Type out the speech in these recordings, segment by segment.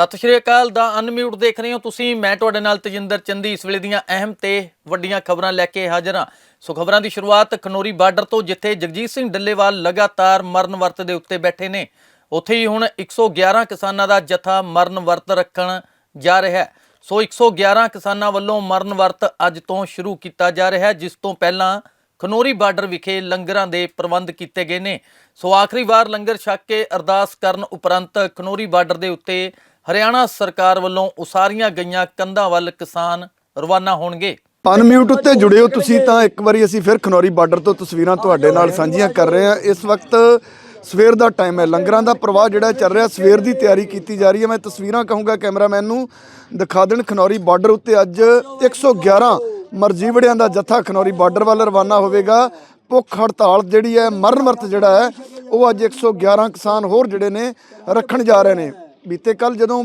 ਸਤਿ ਸ਼੍ਰੀ ਅਕਾਲ ਦਾ ਅਨਮਿਊਟ ਦੇਖ ਰਹੇ ਹੋ ਤੁਸੀਂ। ਮੈਂ ਤੁਹਾਡੇ ਨਾਲ ਤਜਿੰਦਰ ਚੰਦੀ। ਇਸ ਵੇਲੇ ਦੀਆਂ ਅਹਿਮ ਤੇ ਵੱਡੀਆਂ ਖਬਰਾਂ ਲੈ ਕੇ ਹਾਜ਼ਰ ਹਾਂ। ਸੋ ਖਬਰਾਂ ਦੀ ਸ਼ੁਰੂਆਤ ਖਨੋਰੀ ਬਾਰਡਰ ਤੋਂ, ਜਿੱਥੇ ਜਗਜੀਤ ਸਿੰਘ ਡੱਲੇਵਾਲ ਲਗਾਤਾਰ ਮਰਨ ਵਰਤ ਦੇ ਉੱਤੇ ਬੈਠੇ ਨੇ। ਉੱਥੇ ਹੀ ਹੁਣ 111 ਕਿਸਾਨਾਂ ਦਾ ਜਥਾ ਮਰਨ ਵਰਤ ਰੱਖਣ ਜਾ ਰਿਹਾ ਹੈ। ਸੋ 111 ਕਿਸਾਨਾਂ ਵੱਲੋਂ ਮਰਨ ਵਰਤ ਅੱਜ ਤੋਂ ਸ਼ੁਰੂ ਕੀਤਾ ਜਾ ਰਿਹਾ ਹੈ, ਜਿਸ ਤੋਂ ਪਹਿਲਾਂ ਖਨੋਰੀ ਬਾਰਡਰ ਵਿਖੇ ਲੰਗਰਾਂ ਦੇ ਪ੍ਰਬੰਧ ਕੀਤੇ ਗਏ ਨੇ। ਸੋ ਆਖਰੀ ਵਾਰ ਲੰਗਰ ਛਕ ਕੇ ਅਰਦਾਸ ਕਰਨ ਉਪਰੰਤ ਖਨੋਰੀ ਬਾਰਡਰ ਦੇ ਉੱਤੇ ਹਰਿਆਣਾ ਸਰਕਾਰ ਵੱਲੋਂ ਉਸਾਰੀਆਂ ਗਈਆਂ ਕੰਧਾਂ ਵੱਲ ਕਿਸਾਨ ਰਵਾਨਾ ਹੋਣਗੇ। ਅਨਮਿਊਟ ਉੱਤੇ ਜੁੜੇ ਹੋ ਤੁਸੀਂ ਤਾਂ ਇੱਕ ਵਾਰੀ ਅਸੀਂ ਫਿਰ ਖਨੌਰੀ ਬਾਰਡਰ ਤੋਂ ਤਸਵੀਰਾਂ ਤੁਹਾਡੇ ਨਾਲ ਸਾਂਝੀਆਂ ਕਰ ਰਹੇ ਹਾਂ। ਇਸ ਵਕਤ ਸਵੇਰ ਦਾ ਟਾਈਮ ਹੈ, ਲੰਗਰਾਂ ਦਾ ਪ੍ਰਵਾਹ ਜਿਹੜਾ ਚੱਲ ਰਿਹਾ, ਸਵੇਰ ਦੀ ਤਿਆਰੀ ਕੀਤੀ ਜਾ ਰਹੀ ਹੈ। ਮੈਂ ਤਸਵੀਰਾਂ ਕਹੂੰਗਾ ਕੈਮਰਾਮੈਨ ਨੂੰ, ਦਿਖਾ ਦੇਣ ਖਨੌਰੀ ਬਾਰਡਰ ਉੱਤੇ ਅੱਜ 111 ਮਰਜੀਵੜਿਆਂ ਦਾ ਜੱਥਾ ਖਨੌਰੀ ਬਾਰਡਰ ਵੱਲ ਰਵਾਨਾ ਹੋਵੇਗਾ। ਭੁੱਖ ਹੜਤਾਲ ਜਿਹੜੀ ਹੈ, ਮਰਨ ਵਰਤ ਜਿਹੜਾ ਹੈ, ਉਹ ਅੱਜ 111 ਕਿਸਾਨ ਹੋਰ ਜਿਹੜੇ ਨੇ ਰੱਖਣ ਜਾ ਰਹੇ ਨੇ। ਬੀਤੇ ਕੱਲ ਜਦੋਂ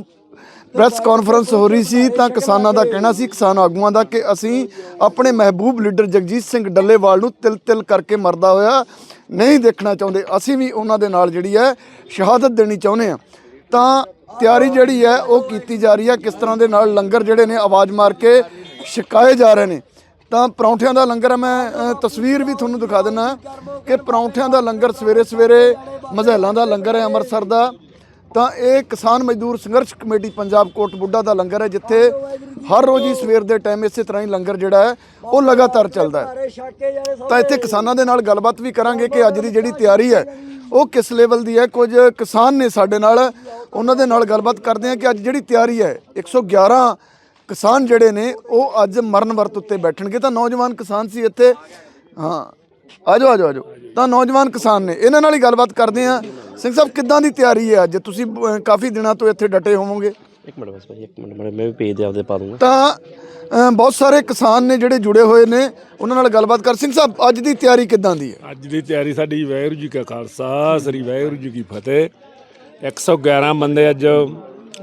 ਪ੍ਰੈਸ ਕਾਨਫਰੰਸ ਹੋ ਰਹੀ ਸੀ ਤਾਂ ਕਿਸਾਨਾਂ ਦਾ ਕਹਿਣਾ ਸੀ, ਕਿਸਾਨ ਆਗੂਆਂ ਦਾ, ਕਿ ਅਸੀਂ ਆਪਣੇ ਮਹਿਬੂਬ ਲੀਡਰ ਜਗਜੀਤ ਸਿੰਘ ਡੱਲੇਵਾਲ ਨੂੰ ਤਿਲ ਤਿਲ ਕਰਕੇ ਮਰਦਾ ਹੋਇਆ ਨਹੀਂ ਦੇਖਣਾ ਚਾਹੁੰਦੇ। ਅਸੀਂ ਵੀ ਉਹਨਾਂ ਦੇ ਨਾਲ ਜਿਹੜੀ ਹੈ ਸ਼ਹਾਦਤ ਦੇਣੀ ਚਾਹੁੰਦੇ ਆ ਤਾਂ ਤਿਆਰੀ ਜਿਹੜੀ ਹੈ ਉਹ ਕੀਤੀ ਜਾ ਰਹੀ ਹੈ। ਕਿਸ ਤਰ੍ਹਾਂ ਦੇ ਨਾਲ ਲੰਗਰ ਜਿਹੜੇ ਨੇ ਆਵਾਜ਼ ਮਾਰ ਕੇ ਛਕਾਏ ਜਾ ਰਹੇ ਨੇ। ਤਾਂ ਪਰੌਂਠਿਆਂ ਦਾ ਲੰਗਰ ਮੈਂ ਤਸਵੀਰ ਵੀ ਤੁਹਾਨੂੰ ਦਿਖਾ ਦਿੰਨਾ ਕਿ ਪਰੌਂਠਿਆਂ ਦਾ ਲੰਗਰ ਸਵੇਰੇ ਸਵੇਰੇ ਮਜ਼ਹਿਲਾਂ ਦਾ ਲੰਗਰ ਹੈ, ਅੰਮ੍ਰਿਤਸਰ ਦਾ। ਤਾਂ ਇਹ ਕਿਸਾਨ ਮਜ਼ਦੂਰ ਸੰਘਰਸ਼ ਕਮੇਟੀ ਪੰਜਾਬ ਕੋਟ ਬੁੱਢਾ ਦਾ ਲੰਗਰ ਹੈ, ਜਿੱਥੇ ਹਰ ਰੋਜ਼ ਹੀ ਸਵੇਰ ਦੇ ਟਾਈਮ ਇਸੇ ਤਰ੍ਹਾਂ ਹੀ ਲੰਗਰ ਜਿਹੜਾ ਹੈ, ਉਹ ਲਗਾਤਾਰ ਚੱਲਦਾ ਹੈ। ਤਾਂ ਇੱਥੇ ਕਿਸਾਨਾਂ ਦੇ ਨਾਲ ਗੱਲਬਾਤ ਵੀ ਕਰਾਂਗੇ ਕਿ ਅੱਜ ਦੀ ਜਿਹੜੀ ਤਿਆਰੀ ਹੈ, ਉਹ ਕਿਸ ਲੈਵਲ ਦੀ ਹੈ? ਕੁਝ ਕਿਸਾਨ ਨੇ ਸਾਡੇ ਨਾਲ, ਉਹਨਾਂ ਦੇ ਨਾਲ ਗੱਲਬਾਤ ਕਰਦੇ ਹਾਂ ਕਿ ਅੱਜ ਜਿਹੜੀ ਤਿਆਰੀ ਹੈ 111 ਕਿਸਾਨ ਜਿਹੜੇ ਨੇ, ਉਹ ਅੱਜ ਮਰਨ ਵਰਤ ਉੱਤੇ ਬੈਠਣਗੇ। ਤਾਂ ਨੌਜਵਾਨ ਕਿਸਾਨ ਸੀ ਇੱਥੇ। ਹਾਂ ਆਜੋ ਆਜੋ ਆਜੋ ਤਾਂ ਨੌਜਵਾਨ ਕਿਸਾਨ ਨੇ, ਇਹਨਾਂ ਨਾਲ ਹੀ ਗੱਲਬਾਤ ਕਰਦੇ ਹਾਂ। ਸਿੰਘ ਸਾਹਿਬ ਕਿੱਦਾਂ ਦੀ ਤਿਆਰੀ ਹੈ ਅੱਜ? ਤੁਸੀਂ ਅਹ, ਕਾਫੀ ਦਿਨਾਂ ਤੋਂ ਇੱਥੇ ਡਟੇ ਹੋਵੋਗੇ। ਇੱਕ ਮਿੰਟ ਬਸ ਭਾਈ ਇੱਕ ਮਿੰਟ ਮੈਂ ਮੈਂ ਵੀ ਪੇਜ ਦੇ ਆਪਦੇ ਪਾ ਦੂੰਗਾ। ਤਾਂ ਅਹ, ਬਹੁਤ ਸਾਰੇ ਕਿਸਾਨ ਨੇ ਜਿਹੜੇ ਜੁੜੇ ਹੋਏ ਨੇ ਉਹਨਾਂ ਨਾਲ ਗੱਲਬਾਤ ਕਰ। ਸਿੰਘ ਸਾਹਿਬ ਅੱਜ ਦੀ ਤਿਆਰੀ ਕਿੱਦਾਂ ਦੀ ਹੈ? ਅੱਜ ਦੀ ਤਿਆਰੀ ਸਾਡੀ ਵਾਹਿਗੁਰੂ ਜੀ ਕਾ ਖਾਲਸਾ ਸ੍ਰੀ ਵਾਹਿਗੁਰੂ ਜੀ ਕੀ ਫਤਿਹ। 111 ਬੰਦੇ ਅੱਜ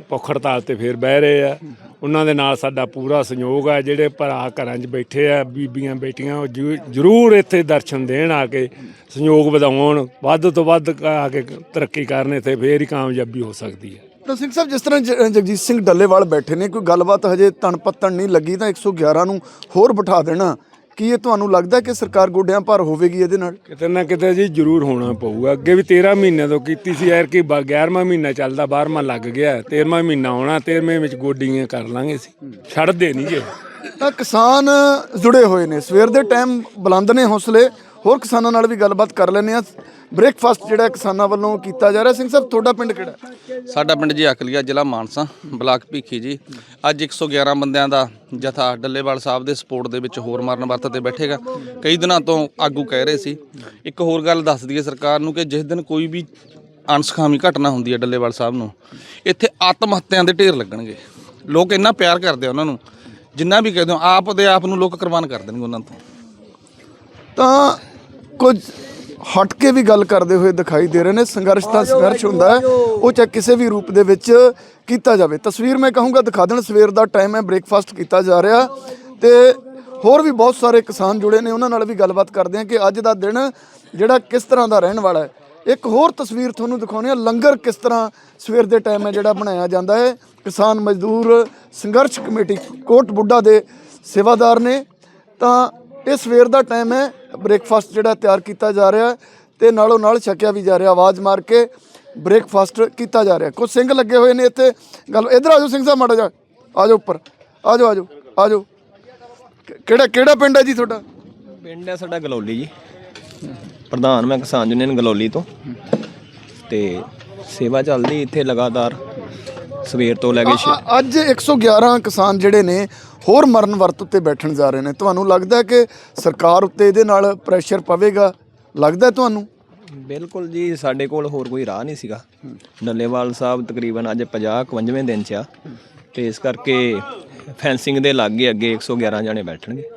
ਭੁੱਖ ਹੜਤਾਲ ਤੇ ਫੇਰ ਬਹਿ ਰਹੇ ਆ। ਉਹਨਾਂ ਦੇ ਨਾਲ ਸਾਡਾ ਪੂਰਾ ਸਹਿਯੋਗ ਆ, ਜਿਹੜੇ ਭਰਾ ਘਰਾਂ 'ਚ ਬੈਠੇ ਆ, ਬੀਬੀਆਂ, ਬੇਟੀਆਂ, ਉਹ ਜ਼ਰੂ- ਜ਼ਰੂਰ ਇੱਥੇ ਦਰਸ਼ਨ ਦੇਣ ਆ ਕੇ ਸਹਿਯੋਗ ਵਧਾਉਣ, ਵੱਧ ਤੋਂ ਵੱਧ ਆ ਕੇ ਤਰੱਕੀ ਕਰਨ, ਇੱਥੇ ਫੇਰ ਹੀ ਕਾਮਯਾਬੀ ਹੋ ਸਕਦੀ ਹੈ ਤਾਂ ਸਿੰਘ ਸਾਹਿਬ, ਜਿਸ ਤਰ੍ਹਾਂ ਜ- ਜਗਜੀਤ ਸਿੰਘ ਡੱਲੇਵਾਲ ਬੈਠੇ ਨੇ, ਕੋਈ ਗੱਲਬਾਤ ਹਜੇ ਤਣ ਪੱਤਣ ਨਹੀਂ ਲੱਗੀ, ਤਾਂ 111 ਨੂੰ ਹੋਰ ਬਿਠਾ ਦੇਣਾ। ਕੀ ਇਹ ਤੁਹਾਨੂੰ ਲੱਗਦਾ ਕਿ ਸਰਕਾਰ ਗੋਡਿਆਂ ਭਾਰ ਹੋਵੇਗੀ ਇਹਦੇ ਨਾਲ? ਕਿਤੇ ਨਾ ਕਿਤੇ ਜੀ ਜ਼ਰੂਰ ਹੋਣਾ ਪਊਗਾ। ਅੱਗੇ ਵੀ 13 ਮਹੀਨਿਆਂ ਤੋਂ ਕੀਤੀ ਸੀ ਯਾਰ ਕਿ 11ਵਾਂ ਮਹੀਨਾ ਚੱਲਦਾ 12ਵਾਂ ਲੱਗ ਗਿਆ। 13ਵਾਂ ਮਹੀਨਾ ਆਉਣਾ 13ਵੇਂ ਵਿੱਚ ਗੋਡੀਆਂ ਕਰ ਲਾਂਗੇ ਸੀ ਛੱਡਦੇ ਨਹੀਂ ਜੇ ਤਾਂ ਕਿਸਾਨ ਜੁੜੇ ਹੋਏ ਨੇ। ਸਵੇਰ ਦੇ ਟਾਈਮ ਬੁਲੰਦ ਨੇ ਹੌਸਲੇ ਹੋਰ ਕਿਸਾਨਾਂ ਨਾਲ ਵੀ ਗੱਲਬਾਤ ਕਰ ਲੈਂਦੇ ਆ ਬ੍ਰੇਕਫਾਸਟ ਜਿਹੜਾ ਕਿਸਾਨਾਂ ਵੱਲੋਂ ਕੀਤਾ ਜਾ ਰਿਹਾ। ਸਿੰਘ ਸਾਹਿਬ ਤੁਹਾਡਾ ਪਿੰਡ ਕਿਹੜਾ? ਸਾਡਾ ਪਿੰਡ ਜੀ ਅਕਲੀਆ ਜ਼ਿਲ੍ਹਾ ਮਾਨਸਾ ਬਲਾਕ ਭੀਖੀ ਜੀ। ਅੱਜ 111 ਬੰਦਿਆਂ ਦਾ ਜਥਾ ਡੱਲੇਵਾਲ ਸਾਹਿਬ ਦੇ ਸਪੋਰਟ ਦੇ ਵਿੱਚ ਹੋਰ ਮਰਨ ਵਰਤ ਤੇ ਬੈਠੇਗਾ। ਕਈ ਦਿਨਾਂ ਤੋਂ ਆਗੂ ਕਹਿ ਰਹੇ ਸੀ। ਇੱਕ ਹੋਰ ਗੱਲ ਦੱਸ ਦਈਏ ਸਰਕਾਰ ਨੂੰ ਕਿ ਜਿਸ ਦਿਨ ਕੋਈ ਵੀ ਅਣਸਖਾਮੀ ਘਟਨਾ ਹੁੰਦੀ ਹੈ ਡੱਲੇਵਾਲ ਸਾਹਿਬ ਨੂੰ ਇੱਥੇ ਆਤਮ ਹੱਤਿਆਂ ਦੇ ਢੇਰ ਲੱਗਣਗੇ। ਲੋਕ ਇੰਨਾ ਪਿਆਰ ਕਰਦੇ ਆ ਉਹਨਾਂ ਨੂੰ ਜਿੰਨਾ ਵੀ ਕਹਦੇ ਆਪ ਦੇ ਆਪ ਨੂੰ ਲੋਕ ਕੁਰਬਾਨ ਕਰ ਦੇਣਗੇ ਉਹਨਾਂ ਤੋਂ। ਤਾਂ ਕੁਝ ਹਟ ਕੇ ਵੀ ਗੱਲ ਕਰਦੇ ਹੋਏ ਦਿਖਾਈ ਦੇ ਰਹੇ ਨੇ ਸੰਘਰਸ਼ ਤਾਂ ਸੰਘਰਸ਼ ਹੁੰਦਾ ਹੈ ਉਹ ਚਾਹੇ ਕਿਸੇ ਵੀ ਰੂਪ ਦੇ ਵਿੱਚ ਕੀਤਾ ਜਾਵੇ। ਤਸਵੀਰ ਮੈਂ ਕਹੂੰਗਾ ਦਿਖਾ ਦੇਣ ਸਵੇਰ ਦਾ ਟਾਈਮ ਹੈ ਬ੍ਰੇਕਫਾਸਟ ਕੀਤਾ ਜਾ ਰਿਹਾ। ਤੇ ਹੋਰ ਵੀ ਬਹੁਤ ਸਾਰੇ ਕਿਸਾਨ ਜੁੜੇ ਨੇ ਉਹਨਾਂ ਨਾਲ ਵੀ ਗੱਲਬਾਤ ਕਰਦੇ ਹਾਂ ਕਿ ਅੱਜ ਦਾ ਦਿਨ ਜਿਹੜਾ ਕਿਸ ਤਰ੍ਹਾਂ ਦਾ ਰਹਿਣ ਵਾਲਾ ਹੈ। ਇੱਕ ਹੋਰ ਤਸਵੀਰ ਤੁਹਾਨੂੰ ਦਿਖਾਉਂਦੇ ਆ ਲੰਗਰ ਕਿਸ ਤਰ੍ਹਾਂ ਸਵੇਰ ਦੇ ਟਾਈਮ ਹੈ ਜਿਹੜਾ ਬਣਾਇਆ ਜਾਂਦਾ ਹੈ। ਕਿਸਾਨ ਮਜ਼ਦੂਰ ਸੰਘਰਸ਼ ਕਮੇਟੀ ਕੋਟ ਬੁੱਢਾ ਦੇ ਸੇਵਾਦਾਰ ਨੇ। ਤਾਂ ਇਹ ਸਵੇਰ ਦਾ ਟਾਈਮ ਹੈ। ਬ੍ਰੇਕਫਾਸਟ ਜਿਹੜਾ ਤਿਆਰ ਕੀਤਾ ਜਾ ਰਿਹਾ ਹੈ ਤੇ ਨਾਲੋਂ ਨਾਲ ਛਕਿਆ ਵੀ ਜਾ ਰਿਹਾ। ਆਵਾਜ਼ ਮਾਰ ਕੇ ਬ੍ਰੇਕਫਾਸਟ ਕੀਤਾ ਜਾ ਰਿਹਾ। ਕੁਝ ਸਿੰਘ ਲੱਗੇ ਹੋਏ ਨੇ ਇੱਥੇ। ਗੱਲ ਇਧਰ ਆਜੋ ਸਿੰਘ ਸਾਹਿਬ ਮਾੜਾ ਜਾ ਆਜੋ ਉੱਪਰ। ਆਜੋ ਆਜੋ ਆਜੋ ਕਿ- ਕਿਹੜਾ ਕਿਹੜਾ ਪਿੰਡ ਹੈ ਜੀ ਤੁਹਾਡਾ? ਪਿੰਡ ਹੈ ਸਾਡਾ ਗਲੌਲੀ ਜੀ। ਪ੍ਰਧਾਨ ਮੈਂ ਕਿਸਾਨ ਯੂਨੀਅਨ ਗਲੌਲੀ ਤੋਂ। ਤੇ ਸੇਵਾ ਚੱਲਦੀ ਇੱਥੇ ਲਗਾਤਾਰ। ਸਵੇਰ ਤੋਂ ਲੈ ਕੇ ਸ਼ਾ- ਅ- ਅੱਜ 111 ਕਿਸਾਨ ਜਿਹੜੇ ਨੇ ਹੋਰ ਮਰਨ ਵਰਤ ਉੱਤੇ ਬੈਠਣ ਜਾ ਰਹੇ ਨੇ। ਤੁਹਾਨੂੰ ਲੱਗਦਾ ਕਿ ਸਰਕਾਰ ਉੱਤੇ ਇਹਦੇ ਨਾਲ ਪ੍ਰੈਸ਼ਰ ਪਵੇਗਾ? ਲੱਗਦਾ ਤੁਹਾਨੂੰ? ਬਿਲਕੁਲ ਜੀ ਸਾਡੇ ਕੋਲ ਹੋਰ ਕੋਈ ਰਾਹ ਨਹੀਂ ਸੀਗਾ। ਡੱਲੇਵਾਲ ਸਾਹਿਬ ਤਕਰੀਬਨ ਅੱਜ 50 51ਵੇਂ ਦਿਨ 'ਚ ਆ। ਤੇ ਇਸ ਕਰਕੇ ਫੈਂਸਿੰਗ ਦੇ ਲਾਗੇ ਅੱਗੇ 111 ਜਣੇ ਬੈਠਣਗੇ।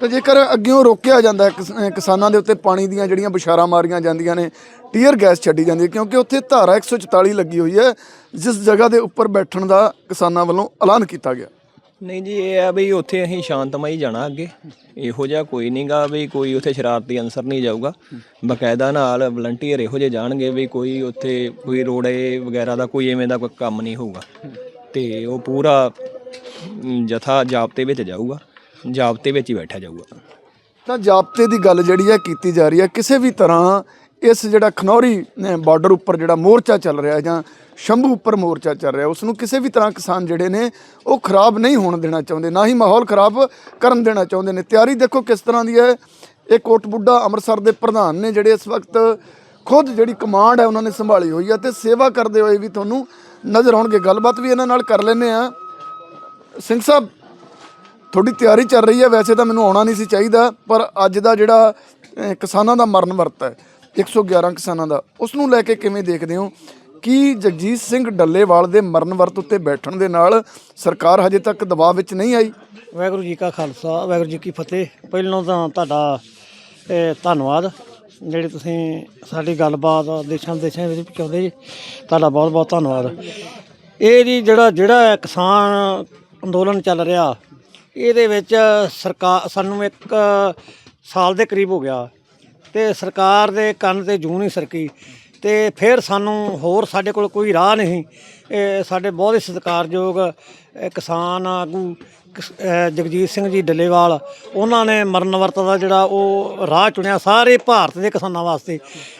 ਤਾਂ ਜੇਕਰ ਅੱਗਿਓਂ ਰੋਕਿਆ ਜਾਂਦਾ ਹੈ ਕਿਸ- ਅਹ ਕਿਸਾਨਾਂ ਦੇ ਉੱਤੇ ਪਾਣੀ ਦੀਆਂ ਜਿਹੜੀਆਂ ਬਿਸ਼ਾਰਾਂ ਮਾਰੀਆਂ ਜਾਂਦੀਆਂ ਨੇ ਟੀਅਰ ਗੈਸ ਛੱਡੀ ਜਾਂਦੀ ਹੈ ਕਿਉਂਕਿ ਉੱਥੇ ਧਾਰਾ 144 ਲੱਗੀ ਹੋਈ ਹੈ ਜਿਸ ਜਗ੍ਹਾ ਦੇ ਉੱਪਰ ਬੈਠਣ ਦਾ ਕਿਸਾਨਾਂ ਵੱਲੋਂ ਐਲਾਨ ਕੀਤਾ ਗਿਆ। ਨਹੀਂ ਜੀ ਇਹ ਆ ਵੀ ਉੱਥੇ ਅਸੀਂ ਸ਼ਾਂਤਮਈ ਜਾਣਾ ਅੱਗੇ। ਇਹੋ ਜਿਹਾ ਕੋਈ ਨਹੀਂਗਾ ਵੀ ਕੋਈ ਉੱਥੇ ਸ਼ਰਾਰਤੀ ਅਨਸਰ ਨਹੀਂ ਜਾਊਗਾ। ਬਕਾਇਦਾ ਨਾਲ ਵਲੰਟੀਅਰ ਇਹੋ ਜਿਹੇ ਜਾਣਗੇ ਵੀ ਕੋਈ ਉੱਥੇ ਕੋਈ ਰੋੜੇ ਵਗੈਰਾ ਦਾ ਕੋਈ ਐਵੇਂ ਦਾ ਕੋਈ ਕੰਮ ਨਹੀਂ ਹੋਊਗਾ। ਤੇ ਉਹ ਪੂਰਾ ਜਥਾ ਜਾਬਤੇ ਵਿੱਚ ਜਾਊਗਾ। ਜਾਬਤੇ ਵਿੱਚ ਹੀ ਬੈਠਾ ਜਾਊਗਾ। ਤਾਂ ਜਾਬਤੇ ਦੀ ਗੱਲ ਜਿਹੜੀ ਹੈ ਕੀਤੀ ਜਾ ਰਹੀ ਹੈ ਕਿਸੇ ਵੀ ਤਰ੍ਹਾਂ ਇਸ ਜਿਹੜਾ ਖਨੌਰੀ ਬਾਰਡਰ ਉੱਪਰ ਜਿਹੜਾ ਮੋਰਚਾ ਚੱਲ ਰਿਹਾ ਜਾਂ ਸ਼ੰਭੂ ਉੱਪਰ ਮੋਰਚਾ ਚੱਲ ਰਿਹਾ ਉਸ ਨੂੰ ਕਿਸੇ ਵੀ ਤਰ੍ਹਾਂ ਕਿਸਾਨ ਜਿਹੜੇ ਨੇ, ਉਹ ਖਰਾਬ ਨਹੀਂ ਹੋਣ ਦੇਣਾ ਚਾਹੁੰਦੇ, ਨਾ ਹੀ ਮਾਹੌਲ ਖਰਾਬ ਕਰਨ ਦੇਣਾ ਚਾਹੁੰਦੇ ਨੇ। ਤਿਆਰੀ ਦੇਖੋ ਕਿਸ ਤਰ੍ਹਾਂ ਦੀ ਹੈ। ਇਹ ਕੋਟ ਬੁੱਢਾ ਅੰਮ੍ਰਿਤਸਰ ਦੇ ਪ੍ਰਧਾਨ ਨੇ ਜਿਹੜੇ ਇਸ ਵਕਤ ਖੁਦ ਜਿਹੜੀ ਕਮਾਂਡ ਹੈ, ਉਹਨਾਂ ਨੇ ਸੰਭਾਲੀ ਹੋਈ ਹੈ ਤੇ ਸੇਵਾ ਕਰਦੇ ਹੋਏ ਵੀ ਤੁਹਾਨੂੰ ਨਜ਼ਰ ਆਉਣਗੇ। ਗੱਲਬਾਤ ਵੀ ਇਹਨਾਂ ਨਾਲ ਕਰ ਲੈਂਦੇ ਆ ਸਿੰਘ ਸਾਹਿਬ, ਤੁਹਾਡੀ ਤਿਆਰੀ ਚੱਲ ਰਹੀ ਹੈ। ਵੈਸੇ ਤਾਂ ਮੈਨੂੰ ਆਉਣਾ ਨਹੀਂ ਸੀ ਚਾਹੀਦਾ, ਪਰ ਅੱਜ ਦਾ ਜਿਹੜਾ ਕਿਸਾਨਾਂ ਦਾ ਮਰਨ ਵਰਤ ਹੈ 111 ਕਿਸਾਨਾਂ ਦਾ। ਉਸ ਨੂੰ ਲੈ ਕੇ ਕਿਵੇਂ ਦੇਖਦੇ ਹੋ? ਕੀ ਜਗਜੀਤ ਸਿੰਘ ਡੱਲੇਵਾਲ ਦੇ ਮਰਨ ਵਰਤ ਉੱਤੇ ਬੈਠਣ ਦੇ ਨਾਲ ਸਰਕਾਰ ਹਜੇ ਤੱਕ ਦਬਾਅ ਵਿੱਚ ਨਹੀਂ ਆਈ? ਵਾਹਿਗੁਰੂ ਜੀ ਕਾ ਖਾਲਸਾ, ਵਾਹਿਗੁਰੂ ਜੀ ਕੀ ਫਤਿਹ। ਪਹਿਲਾਂ ਤਾਂ ਤੁਹਾਡਾ ਧੰਨਵਾਦ, ਜਿਹੜੇ ਤੁਸੀਂ ਸਾਡੀ ਗੱਲਬਾਤ ਦੇਸ਼ਾਂ ਵਿਦੇਸ਼ਾਂ ਵਿੱਚ ਪਹੁੰਚਾਉਂਦੇ ਜੀ, ਤੁਹਾਡਾ ਬਹੁਤ ਬਹੁਤ ਧੰਨਵਾਦ। ਇਹ ਜੀ ਜਿਹੜਾ ਜਿਹੜਾ ਕਿਸਾਨ ਅੰਦੋਲਨ ਚੱਲ ਰਿਹਾ, ਇਹਦੇ ਵਿੱਚ ਸਰਕਾਰ ਸਾਨੂੰ ਇੱਕ ਸਾਲ ਦੇ ਕਰੀਬ ਹੋ ਗਿਆ। ਤੇ ਸਰਕਾਰ ਦੇ ਕੰਨ ਤੇ ਜੂੰ ਨਹੀਂ ਸਰਕੀ। ਤੇ ਫਿਰ ਸਾਨੂੰ ਹੋਰ ਸਾਡੇ ਕੋਲ ਕੋਈ ਰਾਹ ਨਹੀਂ। ਇਹ ਸਾਡੇ ਬਹੁਤ ਹੀ ਸਤਿਕਾਰਯੋਗ ਅਹ, ਕਿਸਾਨ ਆਗੂ ਕਿਸ- ਅਹ, ਜਗਜੀਤ ਸਿੰਘ ਜੀ ਡੱਲੇਵਾਲ ਉਹਨਾਂ ਨੇ ਮਰਨ ਵਰਤ ਦਾ ਜਿਹੜਾ ਉਹ ਰਾਹ ਚੁਣਿਆ ਸਾਰੇ ਭਾਰਤ ਦੇ ਕਿਸਾਨਾਂ ਵਾਸਤੇ।